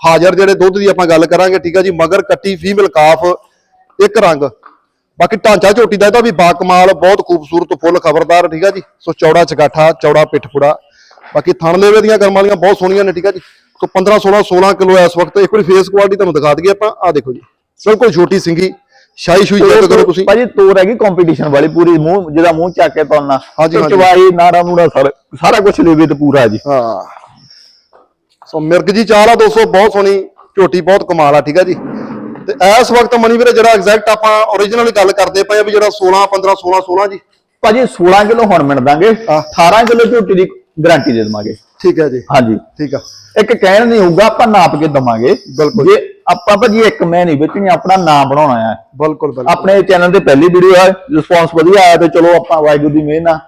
ਹਾਜ਼ਰ ਜਿਹੜੇ ਦੁੱਧ ਦੀ ਆਪਾਂ ਗੱਲ ਕਰਾਂਗੇ ਠੀਕ ਆ ਜੀ। ਮਗਰ ਕੱਟੀ ਫੀਮੇਲ ਕਾਫ ਇੱਕ ਰੰਗ। ਬਾਕੀ ਢਾਂਚਾ ਝੋਟੀ ਦਾ ਇਹਦਾ ਵੀ ਬਾ ਕਮਾਲ ਬਹੁਤ ਖੂਬਸੂਰਤ ਫੁੱਲ ਖਬਰਦਾਰ ਠੀਕ ਆ ਜੀ? ਸੋ ਚੌੜਾ ਚਗਾਠਾ ਚੌੜਾ ਪਿੱਠਪੁੜਾ। ਬਾਕੀ ਥਣ ਲੇਵੇ ਦੀਆਂ ਕਰਮ ਵਾਲੀਆਂ ਬਹੁਤ ਸੋਹਣੀਆਂ ਨੇ ਠੀਕ ਆ ਜੀ? ਸੋ 15 16 16 ਕਿਲੋ ਇਸ ਵਕਤ ਇੱਕ ਵਾਰੀ ਫੇਸ ਕੁਆਲਿਟੀ ਤੁਹਾਨੂੰ ਦਿਖਾ ਦਈਏ ਆਪਾਂ। ਆ ਦੇਖੋ ਜੀ। ਬਿਲਕੁਲ ਛੋਟੀ ਸਿੰਗੀ ਸ਼ਾਈ ਸ਼ੂਈ ਚੈੱਕ ਕਰੋ ਤੁਸੀਂ। ਭਾਜੀ ਤੋਰ ਹੈਗੀ ਕੰਪੀਟੀਸ਼ਨ ਵਾਲੀ ਪੂਰੀ ਮੂੰਹ ਜਿਹਦਾ ਮੂੰਹ ਚੱਕ ਕੇ ਪਾਉਣਾ। ਚਵਾਈ ਨਾੜਾ ਨੂੜਾ ਸਾਰਾ ਸਾਰਾ ਕੁਝ ਲੇਵੇ ਤੇ ਪੂਰਾ ਜੀ। ਹਾਂ। ਸੋ ਮਿਰਗ ਜੀ ਚਾਲ ਆ ਦੋਸਤੋ ਬਹੁਤ ਸੋਹਣੀ ਝੋਟੀ ਬਹੁਤ ਕਮਾਲ ਆ ਠੀਕ ਆ ਜੀ? ਤੇ ਇਸ ਵਕਤ ਮਨੀ ਵੀਰੇ ਜਿਹੜਾ ਐਗਜ਼ੈਕਟ ਆਪਾਂ origignally ਗੱਲ ਕਰਦੇ ਪਏ ਆ ਵੀ ਜਿਹੜਾ 16 15 16 16 ਜੀ। ਭਾਜੀ 16 ਕਿਲੋ ਹੁਣ ਮਿਲ ਦਾਂਗੇ ਹਾਂ। 18 ਕਿਲੋ ਝੋਟੀ ਦੀ ਗਾਰੰਟੀ ਦੇ ਦੇਵਾਂਗੇ। ਠੀਕ ਹੈ ਜੀ। ਹਾਂਜੀ। ਠੀਕ ਆ। ਇੱਕ ਕਹਿਣ ਨਹੀਂ ਹੋਊਗਾ ਆਪਾਂ ਨਾਪ ਕੇ ਦਵਾਂਗੇ। ਬਿਲਕੁਲ। ਜੇ ਆਪਾਂ ਭਾਜੀ ਇੱਕ ਮੈਂ ਨਹੀਂ ਵੇਚਣੀ ਆਪਣਾ ਨਾਮ ਬਣਾਉਣਾ ਹੈ ਬਿਲਕੁਲ ਬਿਲਕੁਲ। ਆਪਣੇ ਚੈਨਲ ਤੇ ਪਹਿਲੀ ਵੀਡੀਓ ਹੈ ਰਿਸਪੌਂਸ ਵਧੀਆ ਆਇਆ ਤੇ ਚਲੋ ਆਪਾਂ ਵਾਹਿਗੁਰੂ ਦੀ ਮਿਹਰ ਨਾਲ।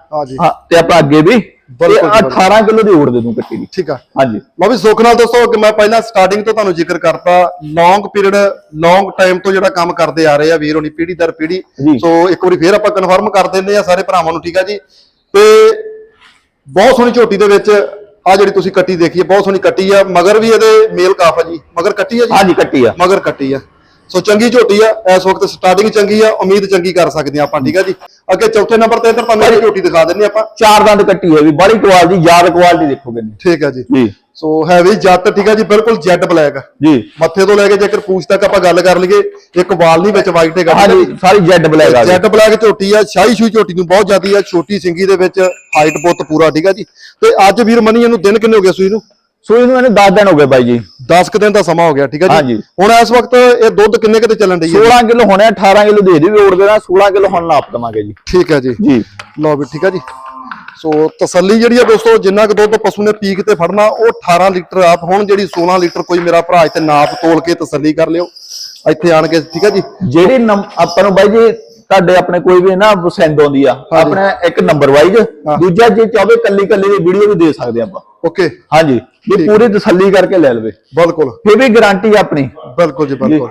ਹਾਂ ਤੇ ਆਪਾਂ ਅੱਗੇ ਵੀ ਤੇ 18 ਕਿਲੋ ਦੀ ਓੜ ਦੇ ਦੂੰ ਕੱਟੀ ਦੀ। ਠੀਕ ਆ। ਹਾਂਜੀ। ਲਓ ਵੀ ਸੁੱਖ ਨਾਲ ਦੋਸਤੋ ਕਿ ਮੈਂ ਪਹਿਲਾਂ ਸਟਾਰਟਿੰਗ ਤੋਂ ਤੁਹਾਨੂੰ ਜ਼ਿਕਰ ਕਰਤਾ ਲੌਂਗ ਪੀਰੀਅਡ ਲੌਂਗ ਟਾਈਮ ਤੋਂ ਜਿਹੜਾ ਕੰਮ ਕਰਦੇ ਆ ਰਹੇ ਆ ਵੀਰ ਹੋਣੀ ਪੀੜ੍ਹੀ ਦਰ ਪੀੜ੍ਹੀ। ਜੀ। ਸੋ ਇੱਕ ਵਾਰੀ ਫੇਰ ਆਪਾਂ ਕਨਫਰਮ ਕਰ ਦਿੰਦੇ ਆ ਸਾਰੇ ਭਰਾਵਾਂ ਨੂੰ ਠੀਕ ਆ ਜੀ? ਤੇ ਬਹੁਤ ਸੋਹਣੀ ਝੋਟੀ ਦੇ ਵਿੱਚ ਆ ਜਿਹੜੀ ਤੁਸੀਂ ਕੱਟੀ ਦੇਖੀ ਹੈ ਬਹੁਤ ਸੋਹਣੀ ਕੱਟੀ ਆ ਮਗਰ ਵੀ ਇਹਦੇ ਮੇਲ ਕਾਫ ਆ ਜੀ। ਮਗਰ ਕੱਟੀ ਆ ਜੀ? ਹਾਂਜੀ ਕੱਟੀ ਆ। ਮਗਰ ਕੱਟੀ ਆ। ਸੋ ਚੰਗੀ ਝੋਟੀ ਆ ਇਸ ਵਕਤ ਸਟਾਰਟਿੰਗ ਚੰਗੀ ਆ ਉਮੀਦ ਚੰਗੀ ਕਰ ਸਕਦੇ ਆ ਆਪਾਂ ਠੀਕ ਆ ਜੀ? ਅੱਗੇ ਚੌਥੇ ਨੰਬਰ ਤੇ ਇੱਧਰ ਤੁਹਾਨੂੰ ਇਹ ਝੋਟੀ ਦਿਖਾ ਦਿੰਨੇ ਆਪਾਂ। ਚਾਰ ਦੰਦ ਕੱਟੀ ਹੈ ਵੀ ਬੜੀ ਕੁਆਲਿਟੀ ਯਾਦ ਕੁਆਲਿਟੀ ਦੇਖੋਗੇ ਨੀ। ਠੀਕ ਆ ਜੀ। ਜੀ। ਸੋ ਹੈਵੀ ਜੱਟ ਠੀਕ ਆ ਜੀ ਬਿਲਕੁਲ ਜੈਡ ਬਲੈਕ ਜੀ। ਮੱਥੇ ਤੋਂ ਲੈ ਕੇ ਜੇਕਰ ਪੂਛ ਤੱਕ ਆਪਾਂ ਗੱਲ ਕਰ ਲਈਏ ਇੱਕ ਵਾਲ ਨਹੀਂ ਵਿੱਚ ਵਾਈਟ ਹੈਗਾ ਹਾਂਜੀ ਸਾਰੀ ਜੈਡ ਬਲੈਕ ਆ ਜੈਡ ਬਲੈਕ ਝੋਟੀ ਆ ਸ਼ਾਹੀ ਸ਼ੂਈ ਝੋਟੀ ਨੂੰ ਬਹੁਤ ਜ਼ਿਆਦੀ ਆ ਛੋਟੀ ਸਿੰਗੀ ਦੇ ਵਿੱਚ ਹਾਈਟ ਪੁੱਤ ਪੂਰਾ ਠੀਕ ਆ ਜੀ। ਤੇ ਅੱਜ ਵੀਰ ਮਨੀ ਇਹਨੂੰ ਦਿਨ ਕਿੰਨੇ ਹੋ ਗਏ ਸੂਈ ਨੂੰ? ਸੋ ਇਹਨੂੰ ਇਹਨੂੰ 10 ਦਿਨ ਹੋ ਗਏ ਬਾਈ ਜੀ। 10 ਕੁ ਦਿਨ ਦਾ ਸਮਾਂ ਹੋ ਗਿਆ ਠੀਕ ਆ ਜੀ। ਹੁਣ ਇਸ ਵਕਤ ਇਹ ਦੁੱਧ ਕਿੰਨੇ ਕਿਤੇ ਚੱਲਣ ਡਈ ਹੈ 16 ਕਿਲੋ ਹੋਣੇ 18 ਕਿਲੋ ਦੇ ਦੇ ਓੜ ਦੇਣਾ 16 ਕਿਲੋ ਹੁਣ ਨਾਪ ਦਵਾਂਗੇ ਜੀ। ਠੀਕ ਹੈ ਜੀ। ਜੀ। ਲਓ ਵੀ ਠੀਕ ਆ ਜੀ। ਸੋ ਤਸੱਲੀ ਜਿਹੜੀ ਆ ਦੋਸਤੋ ਜਿੰਨਾ ਕੁ ਦੁੱਧ ਪਸ਼ੂ ਨੇ ਪੀਕ ਤੇ ਫੜਨਾ ਉਹ 18 ਲੀਟਰ ਆਪ ਹੁਣ ਜਿਹੜੀ 16 ਲੀਟਰ ਕੋਈ ਮੇਰਾ ਭਰਾ ਇੱਥੇ ਨਾਪ ਤੋਲ ਕੇ ਤਸੱਲੀ ਕਰ ਲਿਓ। ਇੱਥੇ ਆਣ ਕੇ ਠੀਕ ਆ ਜੀ। ਜਿਹੜੀ ਆਪਾਂ ਨੂੰ ਬਾਈ ਜੀ ਤੁਹਾਡੇ ਆਪਣੇ ਕੋਈ ਵੀ ਨਾ ਪਸੰਦ ਆਉਂਦੀ ਆ ਆਪਣੇ ਇੱਕ ਨੰਬਰ ਵਾਈਜ਼ ਦੂਜਾ ਜੇ ਚਾਹਵੇ ਕੱਲੀ ਕੱਲੀ ਦੀ ਵੀਡੀਓ ਵੀ ਦੇ ਸਕਦੇ ਆਪਾਂ। ਓਕੇ ਹਾਂਜੀ। ਇਹ ਪੂਰੀ ਤਸੱਲੀ ਕਰਕੇ ਲੈ ਲਵੇ। ਬਿਲਕੁਲ। ਫਿਰ ਵੀ ਗਾਰੰਟੀ ਆਪਣੀ। ਬਿਲਕੁਲ ਜੀ ਬਿਲਕੁਲ।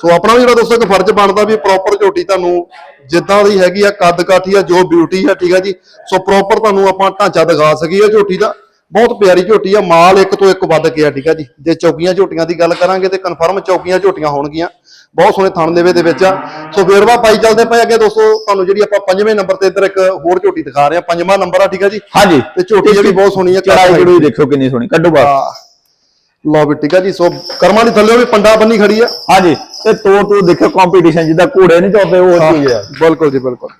ਸੋ ਆਪਣਾ ਵੀ ਜਿਹੜਾ ਦੋਸਤੋ ਇੱਕ ਫਰਜ਼ ਬਣਦਾ ਵੀ ਪ੍ਰੋਪਰ ਝੋਟੀ ਤੁਹਾਨੂੰ ਜਿੱਦਾਂ ਦੀ ਹੈਗੀ ਆ ਕੱਦ ਕਾਠੀ ਆ ਜੋ ਬਿਊਟੀ ਆ ਠੀਕ ਆ ਜੀ। ਸੋ ਪ੍ਰੋਪਰ ਤੁਹਾਨੂੰ ਆਪਾਂ ਢਾਂਚਾ ਦਿਖਾ ਸਕੀਏ ਝੋਟੀ ਦਾ। ਬਹੁਤ ਪਿਆਰੀ ਝੋਟੀ ਆ ਮਾਲ ਇੱਕ ਤੋਂ ਇੱਕ ਵੱਧ ਕੇ ਆ ਠੀਕ ਆ ਜੀ। ਜੇ ਚੌਕੀਆਂ ਝੋਟੀਆਂ ਦੀ ਗੱਲ ਕਰਾਂਗੇ ਤੇ ਕਨਫਰਮ ਚੌਕੀਆਂ ਝੋਟੀਆਂ ਹੋਣਗੀਆਂ। ਬਹੁਤ ਸੋਹਣੇ ਥਣ ਦੇਵੇ ਦੇ ਵਿੱਚ ਆ। ਸੋ ਵੇਰਵਾ ਪਾਈ ਚੱਲਦੇ ਪਏ ਅੱਗੇ ਦੋਸਤੋ ਤੁਹਾਨੂੰ ਜਿਹੜੀ ਆਪਾਂ ਪੰਜਵੇਂ ਨੰਬਰ ਤੇ ਇੱਧਰ ਇੱਕ ਹੋਰ ਝੋਟੀ ਦਿਖਾ ਰਹੇ ਆ ਪੰਜਵਾਂ ਨੰਬਰ ਆ ਠੀਕ ਆ ਜੀ। ਹਾਂਜੀ। ਤੇ ਝੋਟੀ ਜਿਹੜੀ ਬਹੁਤ ਸੋਹਣੀ ਆ ਚੜਾਈ ਜੜੂਈ ਦੇਖੋ ਕਿੰਨੀ ਸੋਹਣੀ ਕੱਢੋ ਬਾਹਰ ਆ ਲਓ ਵੀ ਠੀਕ ਆ ਜੀ ਸੋ ਕਰਮਾਂ ਦੀ ਥੱਲੇ ਵੀ ਪੰਡਾ ਬੰਨੀ ਖੜੀ ਆ। ਹਾਂਜੀ ਤੇ ਤੋ ਤੋ ਦੇਖੋ ਕੰਪੀਟੀਸ਼ਨ ਜਿੱਦਾਂ ਘੋੜੇ ਨਹੀਂ ਚੋਦੇ ਉਹ ਚੀਜ਼ ਹੈ ਬਿਲਕੁਲ ਜੀ ਬਿਲਕੁਲ।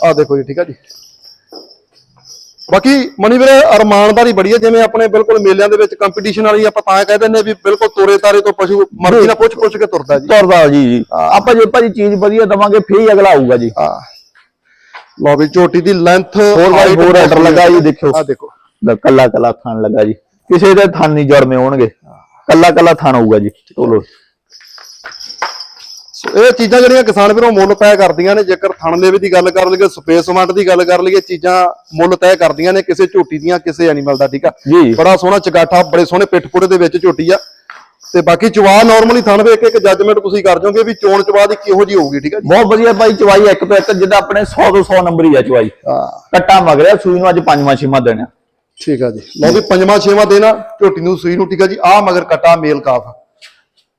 ਆ ਦੇਖੋ ਜੀ ਠੀਕ ਆ ਜੀ। ਬਾਕੀ ਮਨੀ ਵੀਰੇ ਅਰਮਾਨਦਾਰੀ ਬੜੀ ਹੈ ਜਿਵੇਂ ਆਪਣੇ ਬਿਲਕੁਲ ਮੇਲਿਆਂ ਦੇ ਵਿੱਚ ਕੰਪੀਟੀਸ਼ਨ ਵਾਲੀ ਆਪਾਂ ਤਾਂ ਕਹਿ ਦਿੰਦੇ ਵੀ ਬਿਲਕੁਲ ਤੋਰੇ ਤਾਰੇ ਤੋਂ ਪਸ਼ੂ ਮਰਜ਼ੀ ਨਾਲ ਪੁੱਛ ਪੁੱਛ ਕੇ ਤੁਰਦਾ ਜੀ। ਤੁਰਦਾ ਜੀ ਜੀ। ਆਪਾਂ ਜੇ ਭਾਜੀ ਚੀਜ਼ ਵਧੀਆ ਦਵਾਂਗੇ ਫੇਰ ਹੀ ਅਗਲਾ ਆਊਗਾ ਜੀ। ਆ ਲਓ ਵੀ ਝੋਟੀ ਦੀ ਲੈਂਥ ਹੋਰ ਬਾਈ ਹੋਰ ਆਰਡਰ ਲੱਗਾ ਜੀ ਦੇਖਿਓ। ਆ ਦੇਖੋ। ਲੈ ਕੱਲਾ ਕੱਲਾ ਥਣ ਲੱਗਾ ਜੀ। ਕਿਸੇ ਦੇ ਥਣ ਨਹੀਂ ਜੜਮੇ ਹੋਣਗੇ। ਕੱਲਾ ਕੱਲਾ ਥਣ ਹੋਊਗਾ ਜੀ। ਚਲੋ। ਇਹ ਚੀਜ਼ਾਂ ਜਿਹੜੀਆਂ ਕਿਸਾਨ ਵੀਰੋਂ ਮੁੱਲ ਤੈਅ ਕਰਦੀਆਂ ਨੇ ਜੇਕਰ ਥਣ ਲੇਵੇ ਦੀ ਗੱਲ ਕਰ ਲਈਏ ਸਪੇਸਮੈਂਟ ਦੀ ਗੱਲ ਕਰ ਲਈਏ ਚੀਜ਼ਾਂ ਮੁੱਲ ਤੈਅ ਕਰਦੀਆਂ ਨੇ ਕਿਸੇ ਝੋਟੀ ਦੀਆਂ ਕਿਸੇ ਐਨੀਮਲ ਦਾ ਠੀਕ ਆ? ਜੀ। ਬੜਾ ਸੋਹਣਾ ਚਗਾਠਾ ਬੜੇ ਸੋਹਣੇ ਪਿੱਠਪੁੜੇ ਦੇ ਵਿੱਚ ਝੋਟੀ ਆ। ਤੇ ਬਾਕੀ ਚਵਾ ਨਾਰਮਲੀ ਥਣ ਵੇਖ ਕੇ ਇੱਕ ਜੱਜਮੈਂਟ ਤੁਸੀਂ ਕਰ ਜਾਓਗੇ ਵੀ ਚੋਣ ਚਵਾ ਦੀ ਕਿਹੋ ਜੀ ਹੋਊਗੀ ਠੀਕ ਆ ਜੀ? ਬਹੁਤ ਵਧੀਆ ਭਾਈ ਚਵਾਈ ਇੱਕ ਤੋਂ ਇੱਕ ਜਿੱਦਾਂ ਆਪਣੇ 100 ਤੋਂ 100 ਨੰਬਰ ਹੀ ਆ ਚਵਾਈ। ਹਾਂ। ਕੱਟਾ ਮਗਰਿਆ ਸੂਈ ਨੂੰ ਅੱਜ ਪੰਜਵਾਂ ਛੇਵਾਂ ਦੇਣਾ। ਠੀਕ ਆ ਜੀ। ਲਓ ਵੀ ਪੰਜਵਾਂ ਛੇਵਾਂ ਦੇਣਾ ਝੋਟੀ ਨੂੰ ਸੂਈ ਨੂੰ ਠੀਕ ਆ ਜੀ। ਆ ਮਗਰ ਕਟਾ ਮੇਲ ਕਾਫ।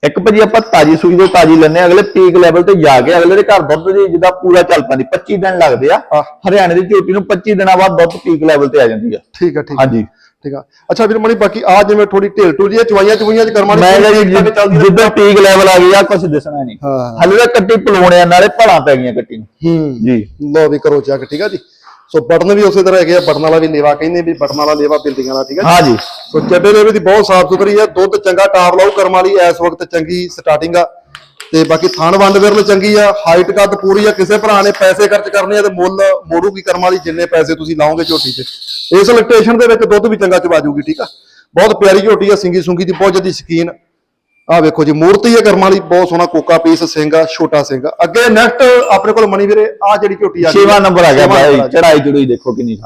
ਇੱਕ ਭਾਜੀ ਆਪਾਂ ਤਾਜੀ ਸੂਈ ਤੋਂ ਤਾਜੀ ਲੈਣੇ ਅਗਲੇ ਪੀਕ ਲੈਵਲ ਤੇ ਜਾ ਕੇ ਅਗਲੇ ਦੇ ਘਰ ਦੁੱਧ ਦੀ ਜਿੱਦਾਂ ਪੂਰਾ ਚੱਲ ਪੈਂਦੀ 25 ਦਿਨ ਲੱਗਦੇ ਆ। ਹਰਿਆਣੇ ਦੀ ਝੋਟੀ ਨੂੰ 25 ਦਿਨਾਂ ਬਾਅਦ ਦੁੱਧ ਪੀਕ ਲੈਵਲ ਤੇ ਆ ਜਾਂਦੀ ਆ। ਠੀਕ ਆ ਠੀਕ ਹਾਂਜੀ। ਠੀਕ ਆ। ਅੱਛਾ ਵੀਰ ਮਣੀ ਬਾਕੀ ਆ ਜਿਵੇਂ ਥੋੜੀ ਢੇਲ ਟੂ ਜੀ ਚਵਾਈਆਂ ਚਵਾਈਆਂ ਚ ਕਰਮਾਂ ਮੈਂ ਜੀ ਜਿੱਦਾਂ ਪੀਕ ਲੈਵਲ ਆ। ਗਈ ਆ ਕੁਝ ਦਿਸਣਾ ਨਹੀਂ। ਹਾਂ। ਹਲੇ ਤਾਂ ਕੱਟੀ ਪਲਵਾਉਣਿਆ ਨਾਲੇ ਭਲਾਂ ਪੈ ਗਈਆਂ ਕੱਟੀ ਨੂੰ। ਹੂੰ। ਜੀ। ਲਓ ਵੀ ਕਰੋ ਚੈੱਕ ਠੀਕ ਆ ਜੀ। ਸੋ ਬਟਨ ਵੀ ਉਸੇ ਤਰ੍ਹਾਂ ਹੈਗੇ ਆ ਬਟਨ ਵਾਲਾ ਵੀ ਲੇਵਾ ਕਹਿੰਦੇ ਵੀ ਬਟਨ ਵਾਲਾ ਲੇਵਾ ਬਿਲਡਿੰਗ ਵਾਲਾ ਠੀਕ? ਹਾਂ ਜੀ? ਸੋ ਚੱਡੇ ਲੇਵੇ ਦੀ ਬਹੁਤ ਸਾਫ਼ ਸੁਥਰੀ ਹੈ ਦੁੱਧ ਚੰਗਾ ਟਾਪ ਲਾਉ ਕਰਮ ਵਾਲੀ ਇਸ ਵਕਤ ਚੰਗੀ ਸਟਾਰਟਿੰਗ ਆ। ਤੇ ਬਾਕੀ ਥਣ ਵੰਡ ਵਿਰਲ ਚੰਗੀ ਆ ਹਾਈਟ ਕੱਦ ਪੂਰੀ ਆ ਕਿਸੇ ਭਰਾ ਨੇ ਪੈਸੇ ਖਰਚ ਕਰਨੇ ਆ ਤੇ ਮੁੱਲ ਮੋੜੂਗੀ ਕਰਮ ਵਾਲੀ ਜਿੰਨੇ ਪੈਸੇ ਤੁਸੀਂ ਲਾਓਗੇ ਝੋਟੀ 'ਚ ਇਸ ਇਲੈਕਟ੍ਰੇਸ਼ਨ ਦੇ ਵਿੱਚ ਦੁੱਧ ਵੀ ਚੰਗਾ ਚਵਾ ਜੂਗੀ ਠੀਕ ਆ। ਬਹੁਤ ਪਿਆਰੀ ਝੋਟੀ ਆ ਸਿੰਗੀ ਸੁੰਗੀ ਦੀ ਬਹੁਤ ਜ਼ਿਆਦਾ ਸ਼ਕੀਨ। ਆ ਵੇਖੋ ਜੀ ਮੂਰਤੀ ਹੈ ਕਰਮ ਵਾਲੀ ਬਹੁਤ ਸੋਹਣਾ ਕੋਕਾ ਪੀਸ ਸਿੰਘ ਆ ਛੋਟਾ ਸਿੰਘ ਆ। ਅੱਗੇ ਨੈਕਸਟ ਆਪਣੇ ਕੋਲ ਮਣੀ ਵੀਰੇ ਆ ਜਿਹੜੀ ਝੋਟੀ ਆ ਗਈ। ਛੇਵਾਂ ਨੰਬਰ ਆ ਗਿਆ ਛੇਵਾਂ ਬਾਈ number ਆ ਗਿਆ। ਚੜਾਈ ਚੜੂਈ ਦੇਖੋ ਕਿੰਨੀ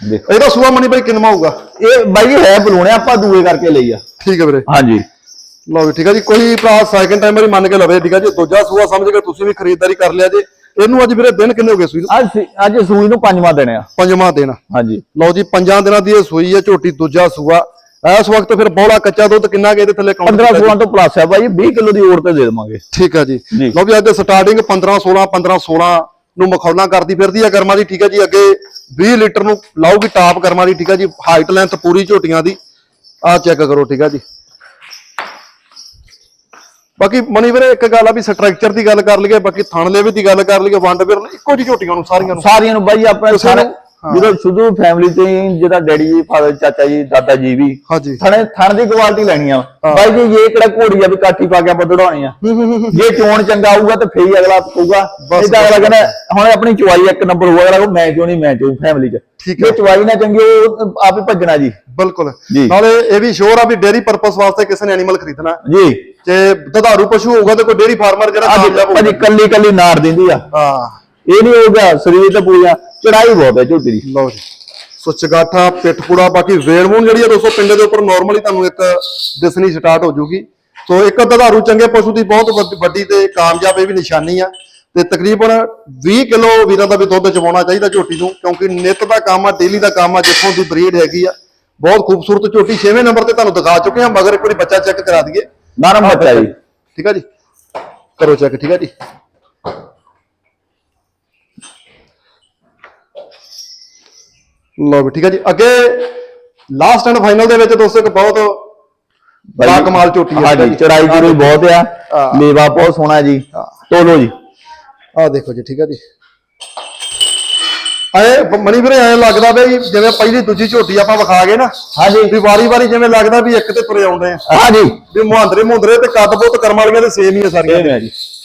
ਦੇਖੋ। ਇਹਦਾ ਸੂਆ ਮਣੀ ਬਾਈ ਕਿੰਨਾ ਹੋਊਗਾ? ਇਹ ਬਾਈ ਹੈ ਬਲੂਣੇ ਆਪਾਂ ਦੂਏ ਕਰਕੇ ਲਈ ਆ। ਠੀਕ ਹੈ ਵੀਰੇ। ਹਾਂਜੀ। ਲਓ ਵੀ ਠੀਕ ਹੈ ਜੀ। ਕੋਈ ਭਰਾ ਸੈਕਿੰਡ ਟਾਈਮਰ ਹੀ ਮੰਨ ਕੇ ਲਵੇ ਠੀਕ ਹੈ ਜੀ। ਦੂਜਾ ਸੂਆ ਸਮਝ ਕੇ ਤੁਸੀਂ ਵੀ ਖਰੀਦਦਾਰੀ ਕਰ ਲਿਆ ਜੇ। ਇਹਨੂੰ ਅੱਜ ਵੀਰੇ ਦਿਨ ਕਿੰਨੇ ਹੋ ਗਏ ਸੂਈ ਨੂੰ? ਅੱਜ ਸੀ- ਅੱਜ ਸੂਈ ਨੂੰ ਪੰਜਵਾਂ ਦਿਨ ਆ। ਪੰਜਵਾਂ ਦਿਨ ਹਾਂਜੀ। ਲਓ ਜੀ ਪੰਜਾਂ ਦਿਨਾਂ ਦੀ ਇਹ ਸੂਈ ਹੈ ਝੋਟੀ ਦੂਜਾ ਸੂਆ। ਇਸ ਵਕਤ ਫਿਰ ਬੋਲਾ ਕੱਚਾ ਦੁੱਧ ਕਿੰਨਾ ਕੇ ਇਹਦੇ ਥੱਲੇ count 15 ਕੀਤਾ ਜੀ? 16 ਤੋਂ ਪਲੱਸ ਆ ਬਾਈ 20 ਕਿਲੋ ਦੀ ਓੜ ਤੇ ਦੇ ਦੇਵਾਂਗੇ ਠੀਕ ਹੈ ਜੀ। ਲਓ ਵੀ ਅੱਜ ਦੇ ਸਟਾਰਟਿੰਗ 15 16 15 16 ਨੂੰ ਮਖੌਲਾਂ ਕਰਦੀ ਫਿਰਦੀ ਹੈ ਕਰਮਾਂ ਦੀ ਠੀਕ ਹੈ ਜੀ ਅੱਗੇ 20 ਲੀਟਰ ਨੂੰ ਲਾਊਗੀ ਟਾਪ ਕਰਮਾਂ ਦੀ ਠੀਕ ਹੈ ਜੀ ਹਾਈਟ ਲੈਂਥ ਪੂਰੀ ਝੋਟੀਆਂ ਦੀ ਆਹ ਚੈੱਕ ਕਰੋ ਠੀਕ ਹੈ ਜੀ ਬਾਕੀ ਮਨੀ ਵੀਰੇ ਇੱਕ ਗੱਲ ਆ ਵੀ ਸਟਰਕਚਰ ਦੀ ਗੱਲ ਕਰ ਲਈਏ ਬਾਕੀ ਥਣ ਲੇਵੇ ਦੀ ਗੱਲ ਕਰ ਲਈਏ ਵੰਡ ਵੀਰ ਇੱਕੋ ਜਿਹੀ ਝੋਟੀਆਂ ਨੂੰ ਸਾਰੀਆਂ ਨੂੰ ਸਾਰੀਆਂ ਨੂੰ ਬਾਈ ਆਪਣੇ ਕਿਸੇ ਸਾਰੇ ਹਾਂ। ਜਦੋਂ ਸ਼ੁਰੂ ਫੈਮਿਲੀ ਤੋਂ ਹੀ ਜਿਹਦਾ ਡੈਡੀ ਜੀ ਫਾਦਰ ਚਾਚਾ ਜੀ ਦਾਦਾ ਜੀ ਵੀ ਹਾਂਜੀ। ਥਣੇ ਥਣ ਦੀ ਕੁਆਲਿਟੀ ਲੈਣੀ ਆ। ਹਾਂ। ਬਾਈ ਜੀ ਇਹ ਕਿਹੜਾ ਘੋੜੀ ਆ ਵੀ ਕਾਠੀ ਪਾ ਕੇ ਆਪਾਂ ਦੜਾਉਣੀ ਆ? ਜੇ ਚੋਣ ਚੰਗਾ ਆਊਗਾ ਤਾਂ ਫੇਰ ਹੀ ਅਗਲਾ ਨਹੀਂ ਤਾਂ ਅਗਲਾ। ਕਹਿੰਦਾ ਹੁਣ ਆਪਣੀ ਚੁਆਈ ਇੱਕ ਨੰਬਰ ਹੋਊਗਾ ਅਗਲਾ ਕਹੂ ਮੈਂ ਕਿਉਂ ਨਹੀਂ ਮੈਂ ਚੋਂ ਫੈਮਿਲੀ ਚ? ਠੀਕ ਹੈ। ਚੁਆਈ ਨਾ ਚੰਗੀ ਉਹ ਆਪ ਹੀ ਭੱਜਣਾ ਜੀ। ਬਿਲਕੁਲ। ਨਾਲੇ ਇਹ ਵੀ ਸ਼ੋਰ ਆ ਵੀ ਡੇਰੀ ਪਰਪਸ ਵਾਸਤੇ ਕਿਸੇ ਨੇ ਐਨੀਮਲ ਖਰੀਦਣਾ। ਜੀ। ਤੇ ਦੁਧਾਰੂ ਪਸ਼ੂ ਹੋਊਗਾ ਤੇ ਕੋਈ ਡੇਰੀ ਫਾਰਮਰ ਜਿਹੜਾ ਕਾਮਯਾਬ ਭਾਜੀ ਹੋਊਗਾ। ਕੱਲੀ ਕੱਲੀ ਨਾੜ ਦਿੰਦੀ ਆ। ਹਾਂ। ਇਹ ਨਹੀਂ ਹੋਊਗਾ ਸਰੀਰ ਤੇ ਪੂਜਾ ਚੜਾਈ ਬਹੁਤ ਹੈ ਝੋਟੀ ਦੀ ਲਓ ਜੀ ਸੋ ਚਗਾਠਾ ਪਿੱਠਪੂੜਾ ਬਾਕੀ ਵੇਲਮੂਨ ਜਿਹੜੀ ਆ ਦੋਸਤੋ ਪਿੰਡੇ ਦੇ ਉੱਪਰ ਨਾਰਮਲੀ ਤੁਹਾਨੂੰ ਇੱਕ ਦਿਸਣੀ ਸਟਾਰਟ ਹੋ ਜੂਗੀ। ਸੋ ਇੱਕ ਦੁਧਾਰੂ ਚੰਗੇ ਪਸ਼ੂ ਦੀ ਬਹੁਤ ਵੱਡੀ ਤੇ ਕਾਮਯਾਬ ਇਹ ਵੀ ਨਿਸ਼ਾਨੀ ਆ। ਤੇ ਤਕਰੀਬਨ 20 ਕਿਲੋ ਵੀਰਾਂ ਦਾ ਵੀ ਦੁੱਧ ਚਵਾਉਣਾ ਚਾਹੀਦਾ ਝੋਟੀ ਨੂੰ ਕਿਉਂਕਿ ਨਿੱਤ ਦਾ ਕੰਮ ਆ ਡੇਲੀ ਦਾ ਕੰਮ ਆ ਜਿੱਥੋਂ ਦੀ ਬਰੀਡ ਹੈਗੀ ਆ। ਬਹੁਤ ਖੂਬਸੂਰਤ ਝੋਟੀ 6ਵੇਂ ਨੰਬਰ ਤੇ ਤੁਹਾਨੂੰ ਦਿਖਾ ਚੁੱਕੇ ਆ ਮਗਰ ਇੱਕ ਵਾਰੀ ਬੱਚਾ ਚੈੱਕ ਕਰਾ ਦਈਏ। ਨਰਮ ਬੱਚਾ ਜੀ। ਠੀਕ ਆ ਜੀ? ਕਰੋ ਚੈੱਕ ਠੀਕ ਆ ਜੀ? ਲਓ ਵੀ ਠੀਕ ਆ ਜੀ। ਅੱਗੇ ਲਾਸਟ ਐਂਡ ਫਾਈਨਲ ਦੇ ਵਿੱਚ ਦੋਸਤੋ ਇੱਕ ਬਹੁਤ ਬਾ ਕਮਾਲ ਝੋਟੀ ਹੈ ਹਾਂਜੀ ਚੜਾਈ ਚੜੂਈ ਬਹੁਤ ਆ। ਹਾਂ। ਲੇਵਾ ਬਹੁਤ ਸੋਹਣਾ ਜੀ। ਤੋਲੋ ਜੀ। ਆਹ ਦੇਖੋ ਜੀ ਠੀਕ ਆ ਜੀ। ਆਏ ਮਣੀ ਵੀਰੇ ਐ ਲੱਗਦਾ ਬਈ ਜਿਵੇਂ ਪਹਿਲੀ ਦੂਜੀ ਝੋਟੀ ਆਪਾਂ ਵਿਖਾ ਗਏ ਨਾ ਹਾਂਜੀ। ਵੀ ਵਾਰੀ ਵਾਰੀ ਜਿਵੇਂ ਲੱਗਦਾ ਵੀ ਇੱਕ ਤੇ ਤੁਰੇ ਆਉਂਦੇ ਆ। ਹਾਂਜੀ। ਵੀ ਮੁਹਾਂਦਰੇ ਮੁੰਦਰੇ ਤੇ ਕੱਦ ਬਹੁਤ ਕਰਮ ਵਾਲੀਆਂ ਤੇ ਸੇਮ ਹੀ ਆ ਸਾਰੀਆਂ। ਹੈ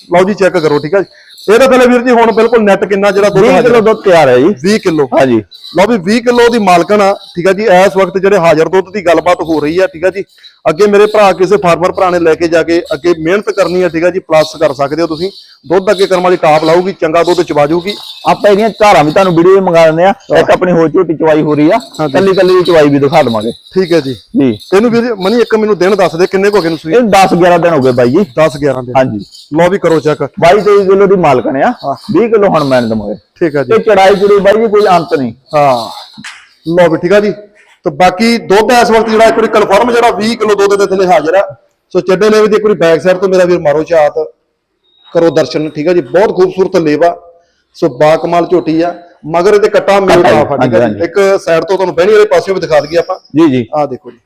ਲਓ ਜੀ ਚੈੱਕ ਕਰੋ ਠੀਕ ਆ ਜੀ। ਇਹਦਾ ਪਹਿਲੇ ਵੀਰ ਜੀ ਹੁਣ ਬਿਲਕੁਲ ਨੈਟ ਕਿੰਨਾ ਜਿਹੜਾ ਦੁੱਧ 20 ਹਾਜ਼ਰ ਕਿਲੋ ਦੁੱਧ ਤਿਆਰ ਹੈ ਜੀ। 20 ਕਿਲੋ। ਹਾਂਜੀ। ਲਓ ਵੀ 20 ਕਿਲੋ ਦੀ ਮਾਲਕਣ ਆ ਠੀਕ ਆ ਜੀ ਇਸ ਵਕਤ ਜਿਹੜੇ ਹਾਜ਼ਰ ਦੁੱਧ ਦੀ ਗੱਲਬਾਤ ਹੋ ਰਹੀ ਆ ਠੀਕ ਆ ਜੀ। ਅੱਗੇ ਮੇਰੇ ਭਰਾ ਕਿਸੇ ਫਾਰਮਰ ਭਰਾ ਨੇ ਲੈ ਕੇ ਜਾ ਕੇ ਅੱਗੇ ਮਿਹਨਤ ਕਰਨੀ ਆ ਠੀਕ ਆ ਜੀ ਪਲੱਸ ਕਰ ਸਕਦੇ ਹੋ ਤੁਸੀਂ। ਦੁੱਧ ਅੱਗੇ ਕਰਮ ਵਾਲੀ ਟਾਪ ਲਾਊਗੀ ਚੰਗਾ ਦੁੱਧ ਚਵਾ ਜੂਗੀ ਆਪਾਂ ਇਹਦੀਆਂ ਧਾਰਾਂ ਵੀ ਤੁਹਾਨੂੰ ਵੀਡੀਓ ਮੰਗਾ ਦਿੰਦੇ ਆ ਇੱਕ ਆਪਣੀ ਹੋਰ ਝੋਟੀ ਚਵਾਈ ਹੋ ਰਹੀ ਆ। ਕੱਲੀ ਕੱਲੀ ਦੀ ਚਵਾਈ ਵੀ ਦਿਖਾ ਦਵਾਂਗੇ। ਠੀਕ ਹੈ ਜੀ। ਜੀ। ਇਹਨੂੰ ਵੀਰ ਮਨੀ ਇੱਕ ਮੈਨੂੰ ਦਿਨ ਦੱਸ ਦੇ ਕਿੰਨੇ ਕੁ ਹੋ ਗਏ ਨੂੰ ਤੁਸੀਂ? ਇਹ 10 11 ਦਿਨ ਹੋ ਗਏ ਬਾਈ ਜੀ। 10 11 ਦਿਨ। ਹਾਂਜੀ। ਲਓ ਵੀ ਕਰੋ ਚੈੱਕ 22 23 ਕਿਲੋ ਦੀ ਮਾਲਕਣ ਆ। 20 ਕਿਲੋ ਹੁਣ ਮੈਂ ਦਵਾਂਗੇ। ਠੀਕ ਹੈ ਜੀ। ਤੇ ਚੜਾਈ ਚੜੂਈ ਬਾਈ ਜੀ ਕੋਈ ਅੰਤ ਨਹੀਂ। ਹਾਂ। ਲਓ ਵੀ ਠੀਕ ਆ ਜੀ। ਤੇ ਬਾਕੀ ਦੁੱਧ ਇਸ ਵਕਤ ਜਿਹੜਾ ਇੱਕ ਵਾਰੀ ਕਨਫਰਮ ਜਿਹੜਾ 20 ਕਿਲੋ ਦੁੱਧ ਦੇ ਥੱਲੇ ਹਾਜ਼ਰ ਆ। ਸੋ ਚੱਡੇ ਲੇਵੇ ਦੀ ਇੱਕ ਵਾਰੀ ਬੈਕ ਸਾਈਡ ਤੋਂ ਮੇਰਾ ਵੀਰ ਮਾਰੋ ਝਾਤ ਕਰੋ ਦਰਸ਼ਨ ਠੀਕ ਆ ਜੀ? ਬਹੁਤ ਖੂਬਸੂਰਤ ਲੇਵਾ। ਸੋ ਬਾ ਕਮਾਲ ਝੋਟੀ ਆ। ਮਗਰ ਇਹਦੇ ਕੱਟਾ ਮੇਲ ਆ ਆ ਹਾਂਜੀ, ਜੀ ਇੱਕ ਸਾਈਡ ਤੋਂ ਤੁਹਾਨੂੰ ਬਹਿਣੀ ਵਾਲੇ ਪਾਸਿਓਂ ਵੀ ਦਿਖਾ ਦਈਏ ਆਪਾਂ। ਜੀ ਜੀ। ਆਹ ਦੇਖੋ ਜੀ।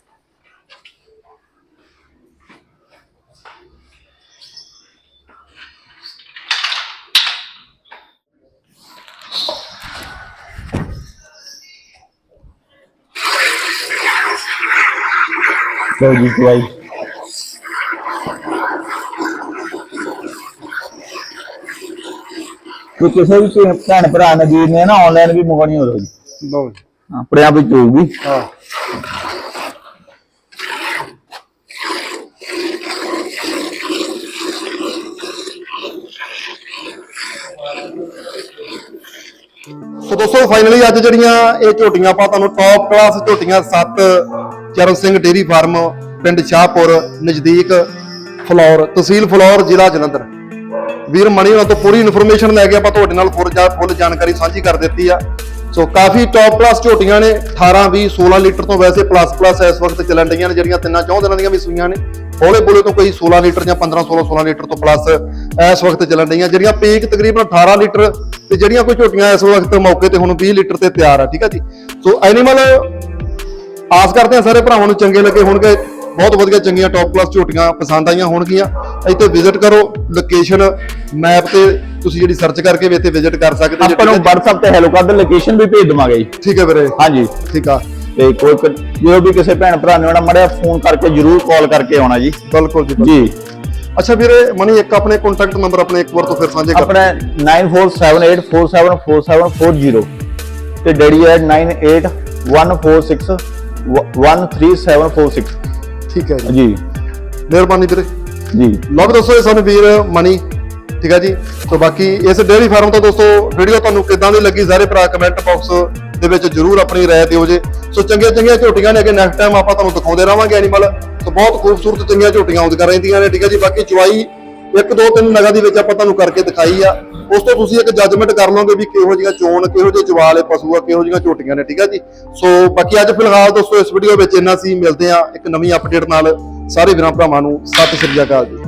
ਲਓ ਜੀ ਚਵਾਈ ਕੋਈ ਕਿਸੇ ਵੀ ਭੈ- ਭੈਣ ਭਰਾ ਨੇ ਵੀਰ ਨੇ ਨਾ ਆਨਲਾਈਨ ਵੀ ਮੰਗਾਉਣੀ ਹੋਵੇ। ਜੀ ਲਓ ਜੀ। ਆਪਣੇ ਆਪ ਵਿੱਚ ਹੋਊਗੀ। ਹਾਂ। ਸੋ ਦੋਸਤੋ ਫਾਈਨਲੀ ਅੱਜ ਜਿਹੜੀਆਂ ਇਹ ਝੋਟੀਆਂ ਆਪਾਂ ਤੁਹਾਨੂੰ ਟੌਪ ਕਲਾਸ ਝੋਟੀਆਂ ਸੱਤ ਚਰਨ ਸਿੰਘ ਡੇਰੀ ਫਾਰਮ, ਪਿੰਡ ਸ਼ਾਹਪੁਰ, ਨਜ਼ਦੀਕ ਫਲੌਰ, ਤਹਿਸੀਲ ਫਲੌਰ, ਜ਼ਿਲ੍ਹਾ ਜਲੰਧਰ। ਵੀਰ, ਮਣੀ ਉਹਨਾਂ ਤੋਂ ਪੂਰੀ ਇਨਫੋਰਮੇਸ਼ਨ ਲੈ ਕੇ ਆਪਾਂ ਤੁਹਾਡੇ ਨਾਲ ਫੁੱਲ ਜਾ- ਫੁੱਲ ਜਾਣਕਾਰੀ ਸਾਂਝੀ ਕਰ ਦਿੱਤੀ ਆ। ਸੋ ਕਾਫੀ ਟੌਪ ਕਲਾਸ ਝੋਟੀਆਂ ਨੇ 18 20 16 ਲੀਟਰ ਤੋਂ ਵੈਸੇ ਪਲੱਸ ਪਲੱਸ ਇਸ ਵਕਤ ਚੱਲਣ ਡੀਆਂ ਨੇ, ਜਿਹੜੀਆਂ ਤਿੰਨਾਂ ਚੌਂ ਦਿਨਾਂ ਦੀਆਂ ਵੀ ਸੂਈਆਂ ਨੇ। ਹੌਲੇ ਬੋਲੇ ਤੋਂ ਕੋਈ 16 ਲੀਟਰ ਜਾਂ 15 16 16 ਲੀਟਰ ਤੋਂ ਪਲੱਸ ਇਸ ਵਕਤ ਚੱਲਣ ਡੀਆਂ ਜਿਹੜੀਆਂ ਪੀਕ ਤਕਰੀਬਨ 18 ਲੀਟਰ ਤੇ ਜਿਹੜੀਆਂ ਕੋਈ ਝੋਟੀਆਂ ਇਸ ਵਕਤ ਮੌਕੇ ਤੇ ਹੁਣ 20 ਲੀਟਰ ਤੇ ਤਿਆਰ ਆ ਠੀਕ ਆ ਜੀ? ਸੋ ਐਨੀਮਲ ਆਸ ਕਰਦੇ ਆ ਸਾਰੇ ਭਰਾਵਾਂ ਨੂੰ ਚੰਗੇ ਲੱਗੇ ਹੋਣਗੇ। ਬਹੁਤ ਵਧੀਆ ਚੰਗੀਆਂ ਟੌਪ ਕਲਾਸ ਝੋਟੀਆਂ ਪਸੰਦ ਆਈਆਂ ਹੋਣਗੀਆਂ। ਇੱਥੇ ਵਿਜ਼ਿਟ ਕਰੋ ਲੋਕੇਸ਼ਨ ਮੈਪ ਤੇ ਤੁਸੀਂ ਜਿਹੜੀ ਸਰਚ ਕਰਕੇ ਵੀ ਇੱਥੇ ਵਿਜ਼ਿਟ ਕਰ ਸਕਦੇ ਆਪਾਂ ਨੂੰ WhatsApp ਤੇ ਹੈਲੋ ਕਰ ਲੋਕੇਸ਼ਨ ਵੀ ਭੇਜ ਦਵਾਂਗੇ ਜੀ? ਠੀਕ ਹੈ ਵੀਰੇ। ਹਾਂਜੀ। ਠੀਕ ਆ। ਤੇ ਕੋਈ ਜਦੋਂ ਵੀ ਕਿਸੇ ਭੈਣ ਭਰਾ ਨੇ ਆਉਣਾ ਮੜਿਆ ਫੋਨ ਕਰਕੇ ਜਰੂਰ ਕਾਲ ਕਰਕੇ ਆਉਣਾ ਜੀ। ਬਿਲਕੁਲ ਜੀ ਬਿਲਕੁਲ। ਜੀ। ਅੱਛਾ ਵੀਰੇ ਮਨੀ ਇੱਕ ਆਪਣੇ ਕੰਟੈਕਟ ਨੰਬਰ ਆਪਣੇ ਇੱਕ ਵਾਰ ਤੋਂ ਫਿਰ ਸਾਂਝੇ ਕਰ ਆਪਣਾ 9478474740 ਤੇ ਡੈਡੀ ਹੈ 9814613746 ਠੀਕ ਹੈ ਜੀ ਮਿਹਰਬਾਨੀ ਵੀਰੇ ਜੀ ਲਓ ਵੀ ਦੋਸਤੋ ਇਹ ਸਾਨੂੰ ਵੀਰ ਮਨੀ ਠੀਕ ਹੈ ਜੀ ਸੋ ਬਾਕੀ ਇਸ ਡੇਅਰੀ ਫਾਰਮ ਤੋਂ ਦੋਸਤੋ ਵੀਡੀਓ ਤੁਹਾਨੂੰ ਕਿੱਦਾਂ ਦੀ ਲੱਗੀ ਸਾਰੇ ਭਰਾ ਕਮੈਂਟ ਬਾਕਸ ਦੇ ਵਿੱਚ ਜਰੂਰ ਆਪਣੀ ਰਾਏ ਦਿਓ ਜੇ ਸੋ ਚੰਗੀਆਂ ਚੰਗੀਆਂ ਝੋਟੀਆਂ ਨੇ ਕਿ ਨੈਕਸਟ ਟਾਈਮ ਆਪਾਂ ਤੁਹਾਨੂੰ ਦਿਖਾਉਂਦੇ ਰਹਾਂਗੇ ਐਨੀਮਲ ਸੋ ਬਹੁਤ ਖੂਬਸੂਰਤ ਚੰਗੀਆਂ ਝੋਟੀਆਂ ਆਉਂਦੀਆਂ ਰਹਿੰਦੀਆਂ ਨੇ, ਠੀਕ ਹੈ ਜੀ? ਬਾਕੀ ਚੁਆਈ ਇੱਕ ਦੋ ਤਿੰਨ ਨਗਾਂ ਦੇ ਵਿੱਚ ਆਪਾਂ ਤੁਹਾਨੂੰ ਕਰਕੇ ਦਿਖਾਈ ਆ। ਉਸ ਤੋਂ ਤੁਸੀਂ ਇੱਕ ਜੱਜਮੈਂਟ ਕਰ ਲਓਗੇ ਵੀ ਕਿਹੋ ਜਿਹੀਆਂ ਚੋਣ, ਕਿਹੋ ਜਿਹੇ ਜਵਾਲ ਪਸ਼ੂ ਆ, ਕਿਹੋ ਜਿਹੀਆਂ ਝੋਟੀਆਂ ਨੇ, ਠੀਕ ਹੈ ਜੀ? ਸੋ ਬਾਕੀ ਅੱਜ ਫਿਲਹਾਲ ਦੋਸਤੋ ਇਸ ਵੀਡੀਓ ਵਿੱਚ ਇੰਨਾ ਸੀ, ਮਿਲਦੇ ਆ ਇੱਕ ਨਵੀਂ ਅਪਡੇਟ ਨਾਲ। ਸਾਰੇ ਵੀਰਾਂ ਭਰਾਵਾਂ ਨੂੰ ਸਤਿ ਸ਼੍ਰੀ ਅਕਾਲ ਜੀ।